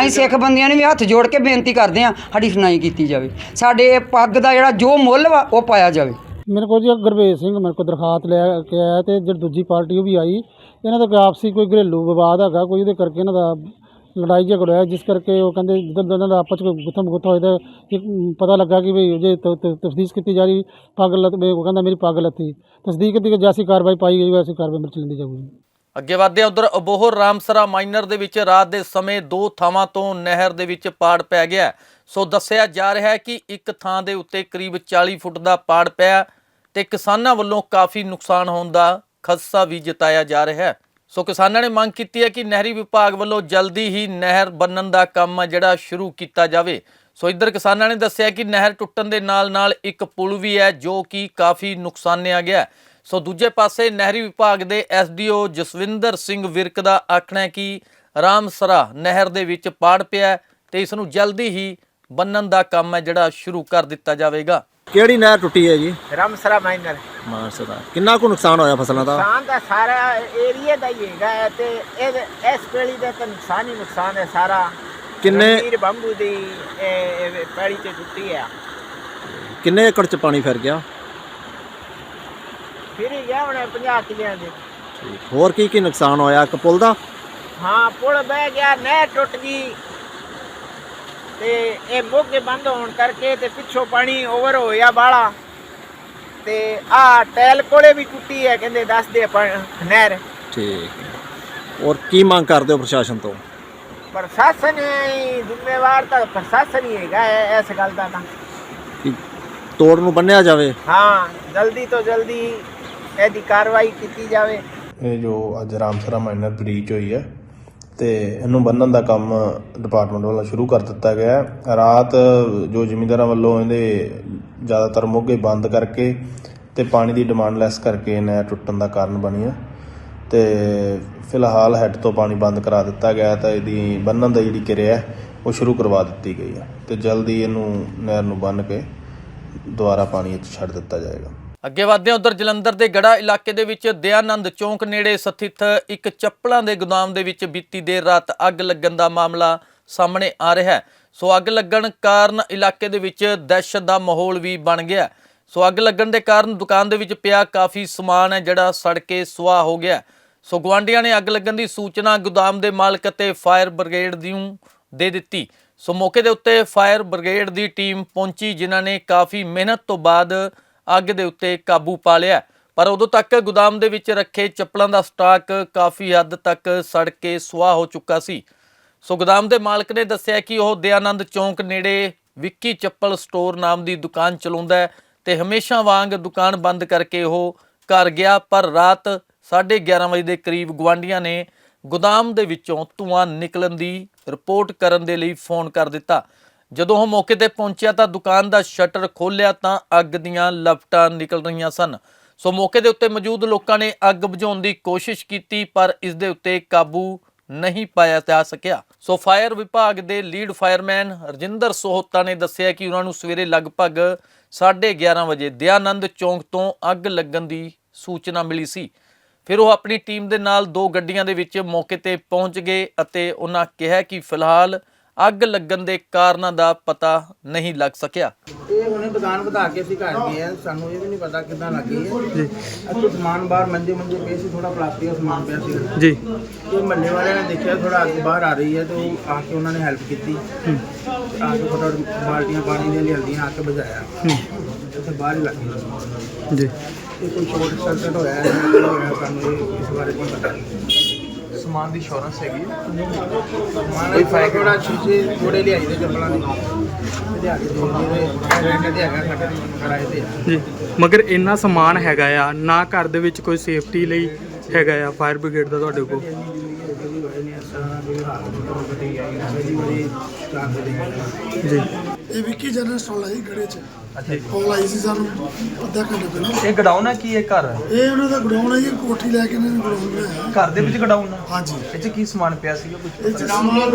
ਅਸੀਂ ਸਿੱਖ ਬੰਦਿਆਂ ਨੂੰ ਵੀ ਹੱਥ ਜੋੜ ਕੇ ਬੇਨਤੀ ਕਰਦੇ ਹਾਂ, ਸਾਡੀ ਸੁਣਾਈ ਕੀਤੀ ਜਾਵੇ। ਸਾਡੇ ਪੱਗ ਦਾ ਜਿਹੜਾ ਜੋ ਮੁੱਲ ਵਾ, ਉਹ ਪਾਇਆ ਜਾਵੇ। ਮੇਰੇ ਕੋਲ ਜੀ ਗੁਰਵੇਜ ਸਿੰਘ, ਮੇਰੇ ਕੋਲ ਦਰਖਾਸਤ ਲੈ ਕੇ ਆਇਆ ਤੇ ਜਿਹੜੀ ਦੂਜੀ ਪਾਰਟੀ ਉਹ ਵੀ ਆਈ। ਇਹਨਾਂ ਦਾ ਕੋਈ ਆਪਸੀ ਕੋਈ ਘਰੇਲੂ ਵਿਵਾਦ ਹੈਗਾ, ਕੋਈ ਉਹਦੇ ਕਰਕੇ ਇਹਨਾਂ ਦਾ ਲੜਾਈ ਝਗੜਾ ਹੋਇਆ, ਜਿਸ ਕਰਕੇ ਉਹ ਕਹਿੰਦੇ ਜਦੋਂ ਇਹਨਾਂ ਦਾ ਆਪਸ ਵਿੱਚ ਗੁੱਥਮ ਗੁੱਥਾ ਹੋਇਆ ਤਾਂ ਇੱਕ ਪਤਾ ਲੱਗਾ ਕਿ ਵੀ ਜੇ ਤਫਤੀਸ਼ ਕੀਤੀ ਜਾ ਰਹੀ, ਪੱਗ ਲੱਤ ਉਹ ਕਹਿੰਦਾ ਮੇਰੀ ਪੱਗ ਲੱਤੀ। ਤਸਦੀਕ ਕੀਤੀ ਜੈਸੀ ਕਾਰਵਾਈ ਪਾਈ ਗਈ, ਵੈਸੀ ਕਾਰਵਾਈ ਮੇਰੇ ਲੈਂਦੀ ਜਾਊਗੀ। ਅੱਗੇ ਵਧਦੇ ਹਾਂ, ਉਧਰ ਅਬੋਹਰ ਰਾਮਸਰਾ ਮਾਈਨਰ ਦੇ ਵਿੱਚ ਰਾਤ ਦੇ ਸਮੇਂ ਦੋ ਥਾਵਾਂ ਤੋਂ ਨਹਿਰ ਦੇ ਵਿੱਚ ਪਾੜ ਪੈ ਗਿਆ ਸੋ ਦੱਸਿਆ ਜਾ ਰਿਹਾ ਹੈ ਕਿ ਇੱਕ ਥਾਂ ਦੇ ਉੱਤੇ ਕਰੀਬ 40 ਫੁੱਟ ਦਾ ਪਾੜ ਪਿਆ ਤੇ ਕਿਸਾਨਾਂ ਵੱਲੋਂ ਕਾਫੀ ਨੁਕਸਾਨ ਹੋਣ ਦਾ ਖਦਸ਼ਾ ਵੀ ਜਤਾਇਆ ਜਾ ਰਿਹਾ ਹੈ। ਸੋ ਕਿਸਾਨਾਂ ਨੇ ਮੰਗ ਕੀਤੀ ਹੈ ਕਿ ਨਹਿਰੀ ਵਿਭਾਗ ਵੱਲੋਂ ਜਲਦੀ ਹੀ ਨਹਿਰ ਬੰਨਣ ਦਾ ਕੰਮ ਹੈ ਜਿਹੜਾ ਸ਼ੁਰੂ ਕੀਤਾ ਜਾਵੇ। ਸੋ ਇੱਧਰ ਕਿਸਾਨਾਂ ਨੇ ਦੱਸਿਆ ਕਿ ਨਹਿਰ ਟੁੱਟਣ ਦੇ ਨਾਲ-ਨਾਲ ਇੱਕ ਪੁਲ ਵੀ ਹੈ ਜੋ ਕਿ ਕਾਫੀ ਨੁਕਸਾਨਿਆ ਗਿਆ ਸੋ ਦੂਜੇ ਪਾਸੇ ਨਹਿਰੀ ਵਿਭਾਗ ਦੇ ਐਸਡੀਓ ਜਸਵਿੰਦਰ ਸਿੰਘ ਵਿਰਕ ਦਾ ਆਖਣਾ ਹੈ ਕਿ ਰਾਮਸਰਾ ਨਹਿਰ ਦੇ ਵਿੱਚ ਪਾੜ ਪਿਆ ਤੇ ਇਸ ਨੂੰ ਜਲਦੀ ਹੀ ਬੰਨਣ ਦਾ ਕੰਮ ਹੈ ਜਿਹੜਾ ਸ਼ੁਰੂ ਕਰ ਦਿੱਤਾ ਜਾਵੇਗਾ। ਕਿਹੜੀ ਨਹਿਰ ਟੁੱਟੀ ਹੈ ਜੀ? ਰਾਮਸਰਾ ਮਾਈਨਰ। ਮਾਨਸਾ ਦਾ ਕਿੰਨਾ ਕੁ ਨੁਕਸਾਨ ਹੋਇਆ ਫਸਲਾਂ ਦਾ? ਨੁਕਸਾਨ ਤਾਂ ਸਾਰਾ ਏਰੀਆ ਦਾ ਹੀ ਹੈਗਾ ਹੈ ਤੇ ਇਹ ਇਸ ਪੈਲੀ ਦਾ ਤਾਂ ਨੁਕਸਾਨ ਹੀ ਨੁਕਸਾਨ ਹੈ ਸਾਰਾ। ਕਿੰਨੇ ਰਣਵੀਰ ਬੰਬੂ ਦੀ ਇਹ- ਇਹ ਪੈਲੀ ਤੇ ਟੁੱਟੀ ਹੈ ਕਿੰਨੇ ਏਕੜ ਚ ਪਾਣੀ ਫਿਰ ਗਿਆ? ਫਿਰ ਹੀ ਗਿਆ ਹੁਣ 50 ਕਿਲਿਆਂ ਦੇ। ਹੋਰ ਕੀ ਕੀ ਨੁਕਸਾਨ ਹੋਇਆ? ਇੱਕ ਪੁਲ ਦਾ? ਹਾਂ ਪੁਲ ਬਹਿ ਗਿਆ ਨਹਿਰ ਟੁੱਟ ਗਈ। ਤੇ ਇਹ ਮੋਗੇ ਬੰਦ ਹੋਣ ਕਰਕੇ ਤੇ ਪਿੱਛੋਂ ਪਾਣੀ ਓਵਰ ਹੋਇਆ ਬਾਲਾ ਤੇ ਆ ਟੈਲ ਕੋਲੇ ਵੀ ਟੁੱਟੀ ਹੈ ਕਹਿੰਦੇ ਦੱਸਦੇ ਪਾ- ਨਹਿਰ। ਠੀਕ ਔਰ ਕੀ ਮੰਗ ਕਰਦੇ ਹੋ ਪ੍ਰਸ਼ਾਸਨ ਤੋਂ? ਪ੍ਰਸ਼ਾਸਨ ਹੀ ਜ਼ਿੰਮੇਵਾਰ ਤਾਂ ਪ੍ਰਸ਼ਾਸਨ ਹੀ ਹੈਗਾ ਹੈ ਇਸ ਗੱਲ ਦਾ ਤਾਂ। ਕਿ ਤੋੜ ਨੂੰ ਬੰਨਿਆ ਜਾਵੇ। ਹਾਂ ਜਲਦੀ ਤੋਂ ਜਲਦੀ ਇਹਦੀ ਕਾਰਵਾਈ ਕੀਤੀ ਜਾਵੇ। ਇਹ ਜੋ ਅੱਜ ਰਾਮਸਰਾ ਮਾਈਨਰ ਬ੍ਰੀਚ ਹੋਈ ਹੈ ਤੇ ਇਹਨੂੰ ਬੰਨਣ ਦਾ ਕੰਮ ਡਿਪਾਰਟਮੈਂਟ ਵੱਲੋਂ ਸ਼ੁਰੂ ਕਰ ਦਿੱਤਾ ਗਿਆ ਹੈ। ਰਾਤ ਜੋ ਜ਼ਿਮੀਂਦਾਰਾਂ ਵੱਲੋਂ ਇਹਦੇ ਜ਼ਿਆਦਾਤਰ ਮੋਗੇ ਬੰਦ ਕਰਕੇ ਤੇ ਪਾਣੀ ਦੀ ਡਿਮਾਂਡ ਲੈਸ ਕਰਕੇ ਨਹਿਰ ਟੁੱਟਣ ਦਾ ਕਾਰਨ ਬਣੀ ਹੈ। ਤੇ ਫਿਲਹਾਲ ਹੈੱਡ ਤੋਂ ਪਾਣੀ ਬੰਦ ਕਰਾ ਦਿੱਤਾ ਗਿਆ ਤਾਂ ਇਹਦੀ ਬੰਨਣ ਦਾ ਜਿਹੜੀ ਕਿਰਿਆ ਉਹ ਸ਼ੁਰੂ ਕਰਵਾ ਦਿੱਤੀ ਗਈ ਹੈ। ਤੇ ਜਲਦੀ ਇਹਨੂੰ ਨਹਿਰ ਨੂੰ ਬੰਨ ਕੇ ਦੁਬਾਰਾ ਪਾਣੀ ਵਿੱਚ ਛੱਡ ਦਿੱਤਾ ਜਾਏਗਾ। ਅੱਗੇ ਵਧਦੇ ਹਾਂ, ਉਧਰ ਜਲੰਧਰ ਦੇ ਗੜਾ ਇਲਾਕੇ ਦੇ ਵਿੱਚ ਦਿਆਨੰਦ ਚੌਂਕ ਨੇੜੇ ਸਥਿਤ ਇੱਕ ਚੱਪਲਾਂ ਦੇ ਗੋਦਾਮ ਦੇ ਵਿੱਚ ਬੀਤੀ ਦੇਰ ਰਾਤ ਅੱਗ ਲੱਗਣ ਦਾ ਮਾਮਲਾ ਸਾਹਮਣੇ ਆ ਰਿਹਾ ਹੈ। ਸੋ ਅੱਗ ਲੱਗਣ ਕਾਰਨ ਇਲਾਕੇ ਦੇ ਵਿੱਚ ਦਹਿਸ਼ਤ ਦਾ ਮਾਹੌਲ ਵੀ ਬਣ ਗਿਆ ਸੋ ਅੱਗ ਲੱਗਣ ਦੇ ਕਾਰਨ ਦੁਕਾਨ ਦੇ ਵਿੱਚ ਪਿਆ ਕਾਫੀ ਸਮਾਨ ਹੈ, ਜਿਹੜਾ ਸੜ ਕੇ ਸੁਆਹ ਹੋ ਗਿਆ ਸੋ ਗੁਆਂਢੀਆਂ ਨੇ ਅੱਗ ਲੱਗਣ ਦੀ ਸੂਚਨਾ ਗੋਦਾਮ ਦੇ ਮਾਲਕ ਅਤੇ ਫਾਇਰ ਬ੍ਰਿਗੇਡ ਦੀ ਦੇ ਦਿੱਤੀ। ਸੋ ਮੌਕੇ ਦੇ ਉੱਤੇ ਫਾਇਰ ਬ੍ਰਿਗੇਡ ਦੀ ਟੀਮ ਪਹੁੰਚੀ, ਜਿਨ੍ਹਾਂ ਨੇ ਕਾਫੀ ਮਿਹਨਤ ਤੋਂ ਬਾਅਦ ਅੱਗ ਦੇ ਉੱਤੇ ਕਾਬੂ ਪਾ ਲਿਆ। ਪਰ ਉਦੋਂ ਤੱਕ ਗੋਦਾਮ ਦੇ ਵਿੱਚ ਰੱਖੇ ਚੱਪਲਾਂ ਦਾ ਸਟਾਕ ਕਾਫੀ ਹੱਦ ਤੱਕ ਸੜ ਕੇ ਸੁਆਹ ਹੋ ਚੁੱਕਾ ਸੀ। ਸੋ ਗੋਦਾਮ ਦੇ ਮਾਲਕ ਨੇ ਦੱਸਿਆ ਕਿ ਉਹ ਦਿਆਨੰਦ ਚੌਂਕ ਨੇੜੇ ਵਿੱਕੀ ਚੱਪਲ ਸਟੋਰ ਨਾਮ ਦੀ ਦੁਕਾਨ ਚਲਾਉਂਦਾ ਹੈ ਤੇ ਹਮੇਸ਼ਾ ਵਾਂਗ ਦੁਕਾਨ ਬੰਦ ਕਰਕੇ ਉਹ ਘਰ ਗਿਆ। ਪਰ ਰਾਤ 11:30 ਵਜੇ ਦੇ ਕਰੀਬ ਗਵਾਂਡੀਆਂ ਨੇ ਗੋਦਾਮ ਦੇ ਵਿੱਚੋਂ ਧੂਆਂ ਨਿਕਲਣ ਦੀ ਰਿਪੋਰਟ ਕਰਨ ਦੇ ਲਈ ਫੋਨ ਕਰ ਦਿੱਤਾ। ਜਦੋਂ ਉਹ ਮੌਕੇ ਤੇ ਪਹੁੰਚਿਆ ਤਾਂ ਦੁਕਾਨ ਦਾ ਸ਼ਟਰ ਖੋਲ੍ਹਿਆ ਤਾਂ ਅੱਗ ਦੀਆਂ ਲਪਟਾਂ ਨਿਕਲ ਰਹੀਆਂ ਸਨ। ਸੋ ਮੌਕੇ ਦੇ ਉੱਤੇ ਮੌਜੂਦ ਲੋਕਾਂ ਨੇ ਅੱਗ ਬੁਝਾਉਣ ਦੀ ਕੋਸ਼ਿਸ਼ ਕੀਤੀ, ਪਰ ਇਸ ਦੇ ਉੱਤੇ ਕਾਬੂ ਨਹੀਂ ਪਾਇਆ ਜਾ ਸਕਿਆ। ਸੋ ਫਾਇਰ ਵਿਭਾਗ ਦੇ ਲੀਡ ਫਾਇਰਮੈਨ ਰਜਿੰਦਰ ਸੋਹਤਾ ਨੇ ਦੱਸਿਆ ਕਿ ਉਹਨਾਂ ਨੂੰ ਸਵੇਰੇ ਲਗਭਗ 11:30 ਵਜੇ ਦਿਆਨੰਦ ਚੌਂਕ ਤੋਂ ਅੱਗ ਲੱਗਣ ਦੀ ਸੂਚਨਾ ਮਿਲੀ ਸੀ। ਫਿਰ ਉਹ ਆਪਣੀ ਟੀਮ ਦੇ ਨਾਲ ਦੋ ਗੱਡੀਆਂ ਦੇ ਵਿੱਚ ਮੌਕੇ ਤੇ ਪਹੁੰਚ ਗਏ ਅਤੇ ਉਹਨਾਂ ਕਿਹਾ ਕਿ ਫਿਲਹਾਲ ਅੱਗ ਲੱਗਣ ਦੇ ਕਾਰਨਾਂ ਦਾ ਪਤਾ ਨਹੀਂ ਲੱਗ ਸਕਿਆ। ਇਹ ਹੁਣੇ ਦੁਕਾਨ ਵਧਾ ਕੇ ਅਸੀਂ ਘਰ ਗਏ ਆ। ਸਾਨੂੰ ਇਹ ਵੀ ਨਹੀਂ ਪਤਾ ਕਿੱਦਾਂ ਲੱਗੀ ਹੈ ਜੀ। ਅੱਛਾ ਸਮਾਨ ਬਾਹਰ ਮੰਜੇ ਮੰਜੇ ਪਏ ਸੀ ਥੋੜਾ ਪਲਾਸਟਿਕ ਦਾ ਸਮਾਨ ਪਿਆ ਸੀ। ਜੀ। ਇਹ ਮੱਲੇ ਵਾਲਿਆਂ ਨੇ ਦੇਖਿਆ ਥੋੜਾ ਅੱਗ ਬਾਹਰ ਆ ਰਹੀ ਹੈ ਤੇ ਉਹ ਆ ਕੇ ਉਹਨਾਂ ਨੇ ਹੈਲਪ ਕੀਤੀ। ਆ ਕੇ ਫਟਾਫਟ ਬਾਲਟੀਆਂ ਪਾਣੀ ਦੀਆਂ ਲਿਆਂਦੀਆਂ ਆ ਕੇ ਬੁਝਾਇਆ ਉੱਥੇ ਬਾਹਰ ਹੀ ਲੱਗ ਗਈ ਜੀ। ਇਹ ਕੋਈ ਸ਼ੋਰਟ ਸਰਕਟ ਹੋਇਆ ਹੈ ਸਾਨੂੰ ਇਹ ਇਸ ਬਾਰੇ ਕੋਈ ਪਤਾ ਨਹੀਂ। ਸਮਾਨ ਦੀ ਇੰਸ਼ੋਰੈਂਸ ਹੈਗੀ ਕੋਈ ਫਾਇਰ ਥੋੜਾ ਸ਼ੀਸ਼ੇ ਥੋੜੇ ਲਿਆਈ ਦੇ ਚੱਪਲਾਂ ਦੇ। ਜੀ ਮਗਰ ਇੰਨਾ ਸਮਾਨ ਹੈਗਾ ਆ ਨਾ ਘਰ ਦੇ ਵਿੱਚ ਕੋਈ ਸੇਫਟੀ ਲਈ ਹੈਗਾ ਆ ਫਾਇਰ ਬ੍ਰਿਗੇਡ ਦਾ ਤੁਹਾਡੇ ਕੋਲ? ਜੀ। ਇਹ ਵਿੱਕੀ ਜਨਰਲ ਸਟੋਰ ਹੈ ਗੜੇ ਚ। ਕੋਲ ਆਈ ਸੀ ਸਾਨੂੰ ਅੱਧਾ ਘੰਟਾ ਪਹਿਲਾਂ। ਇਹ ਗਡਾਊਨ ਹੈ ਕੀ ਇਹ ਘਰ? ਇਹ ਉਹਨਾਂ ਦਾ ਗਡਾਊਨ ਹੈ ਜੀ ਕੋਠੀ ਲੈ ਕੇ ਇਹਨਾਂ ਨੇ ਗਡਾਊਨ ਬਣਾਇਆ। ਘਰ ਦੇ ਵਿੱਚ ਗਡਾਊਨ ਹਾਂਜੀ। ਇਹ ਚ ਕੀ ਸਮਾਨ ਪਿਆ ਸੀਗਾ ਕੁਝ ਇਹ ਚ ਸਮਾਨ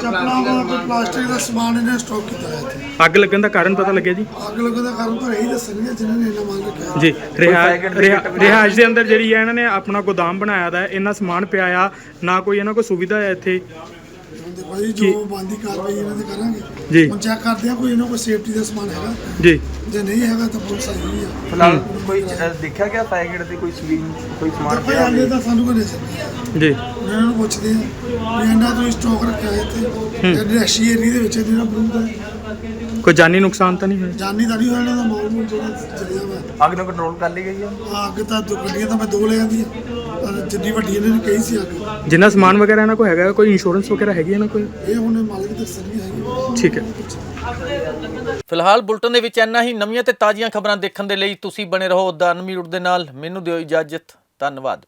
ਚੱਪਲਾਂ ਦਾ ਤੇ ਪਲਾਸਟਿਕ ਦਾ ਸਮਾਨ। ਇਹਨੇ ਸਟਾਕ ਕੀਤਾ ਹੈ ਇੱਥੇ। ਅੱਗ ਲੱਗਣ ਦਾ ਕਾਰਨ ਪਤਾ ਲੱਗਿਆ ਜੀ? ਅੱਗ ਲੱਗਣ ਦਾ ਕਾਰਨ ਤਾਂ ਇਹੀ ਦੱਸਣਗੇ ਜਿਨ੍ਹਾਂ ਨੇ ਇਹਨਾਂ ਮੰਗ ਰੱਖਿਆ ਜੀ ਰਿਹਾਇਸ਼ ਦੇ ਅੰਦਰ ਜਿਹੜੀ ਹੈ ਇਹਨਾਂ ਨੇ ਆਪਣਾ ਗੋਦਾਮ ਬਣਾਇਆ ਦਾ ਹੈ ਇਹਨਾਂ ਸਮਾਨ ਪਿਆ ਆ ਨਾ ਕੋਈ ਇਹਨਾਂ ਕੋਲ ਸੁਵਿਧਾ ਹੈ ਇੱਥੇ? ਦੇਖੋ ਜੀ ਜੋ। ਬੰਦੀ ਕਾਰਵਾਈ ਇਹਨਾਂ ਦੇ ਕਰਾਂਗੇ। ਜੀ। ਹੁਣ ਚੈੱਕ ਕਰਦੇ ਆ ਕੋਈ ਇਹਨਾਂ ਕੋਲ ਸੇਫਟੀ ਦਾ ਸਮਾਨ ਹੈਗਾ। ਜੀ। ਜੇ ਨਹੀਂ ਹੈਗਾ ਤਾਂ ਪੁਲਿਸ ਆਈ ਆ। ਫਿਲਹਾਲ ਕੋਈ ਅ, ਦੇਖਿਆ ਗਿਆ ਫਾਇਰ ਗੇਟ ਤੇ ਕੋਈ ਸਵੀਨ ਕੋਈ ਸਮਾਨ ਦੇਖੋ ਪਿਆ ਹਾਲੇ ਤਾਂ ਸਾਨੂੰ ਕੋਈ ਨਹੀਂ ਸਕਦਾ ਜੀ ਇਹਨਾਂ ਨੂੰ ਪੁੱਛਦੇ ਆ ਵੀ ਇਹਨਾਂ ਤੋਂ ਸਟਾਕ ਰੱਖਿਆ ਹੈ। ਇੱਥੇ ਤੇ ਰਸ਼ੀ ਏਰੀਆ ਦੇ ਵਿੱਚ ਜਿਹੜਾ ਬਰੂਦ ਹੈ। ਕੋਈ ਜਾਨੀ ਨੁਕਸਾਨ ਤਾਂ ਨਹੀਂ ਹੋਇਆ? ਜਾਨੀ ਤਾਂ ਨਹੀਂ ਹੋਇਆ ਇਹਨਾਂ ਦਾ ਮਾਹੌਲ ਨੂੰ ਜਿਹੜਾ ਚੱਲਿਆ ਵਾ ਅੱਗ ਨੂੰ ਕੰਟਰੋਲ ਕਰ ਲਈ ਗਈ ਆ। ਅੱਗ ਤਾਂ ਦੋ ਗੱਡੀਆਂ ਤਾਂ ਮੈਂ ਦੋ ਲੈ ਆਂਦੀਆਂ ਪਰ ਜਿੰਨੀ ਵੱਡੀ ਇਹਨਾਂ ਨੇ ਕਹੀ ਸੀ ਅੱਗ। ਜਿੰਨਾ ਸਮਾਨ ਵਗੈਰਾ ਇਹਨਾਂ ਕੋਲ ਹੈਗਾ ਕੋਈ ਇੰਸ਼ੋਰੈਂਸ ਵਗੈਰਾ ਹੈਗੀ ਇਹਨਾਂ ਕੋਲ? ਇਹ ਹੁਣ ਮਾਲਕ ਦੱਸਣਗੇ ਹੈਗੀ। ਠੀਕ ਹੈ। ਫਿਲਹਾਲ ਬੁਲਟਨ ਦੇ ਵਿੱਚ ਇੰਨਾ ਹੀ ਨਵੀਆਂ ਤੇ ਤਾਜ਼ੀਆਂ ਖਬਰਾਂ ਦੇਖਣ ਦੇ ਲਈ ਤੁਸੀਂ ਬਣੇ ਰਹੋ ਦ ਅਨਮਿਊਟ ਦੇ ਨਾਲ। ਮੈਨੂੰ ਦਿਓ ਇਜਾਜ਼ਤ। ਧੰਨਵਾਦ।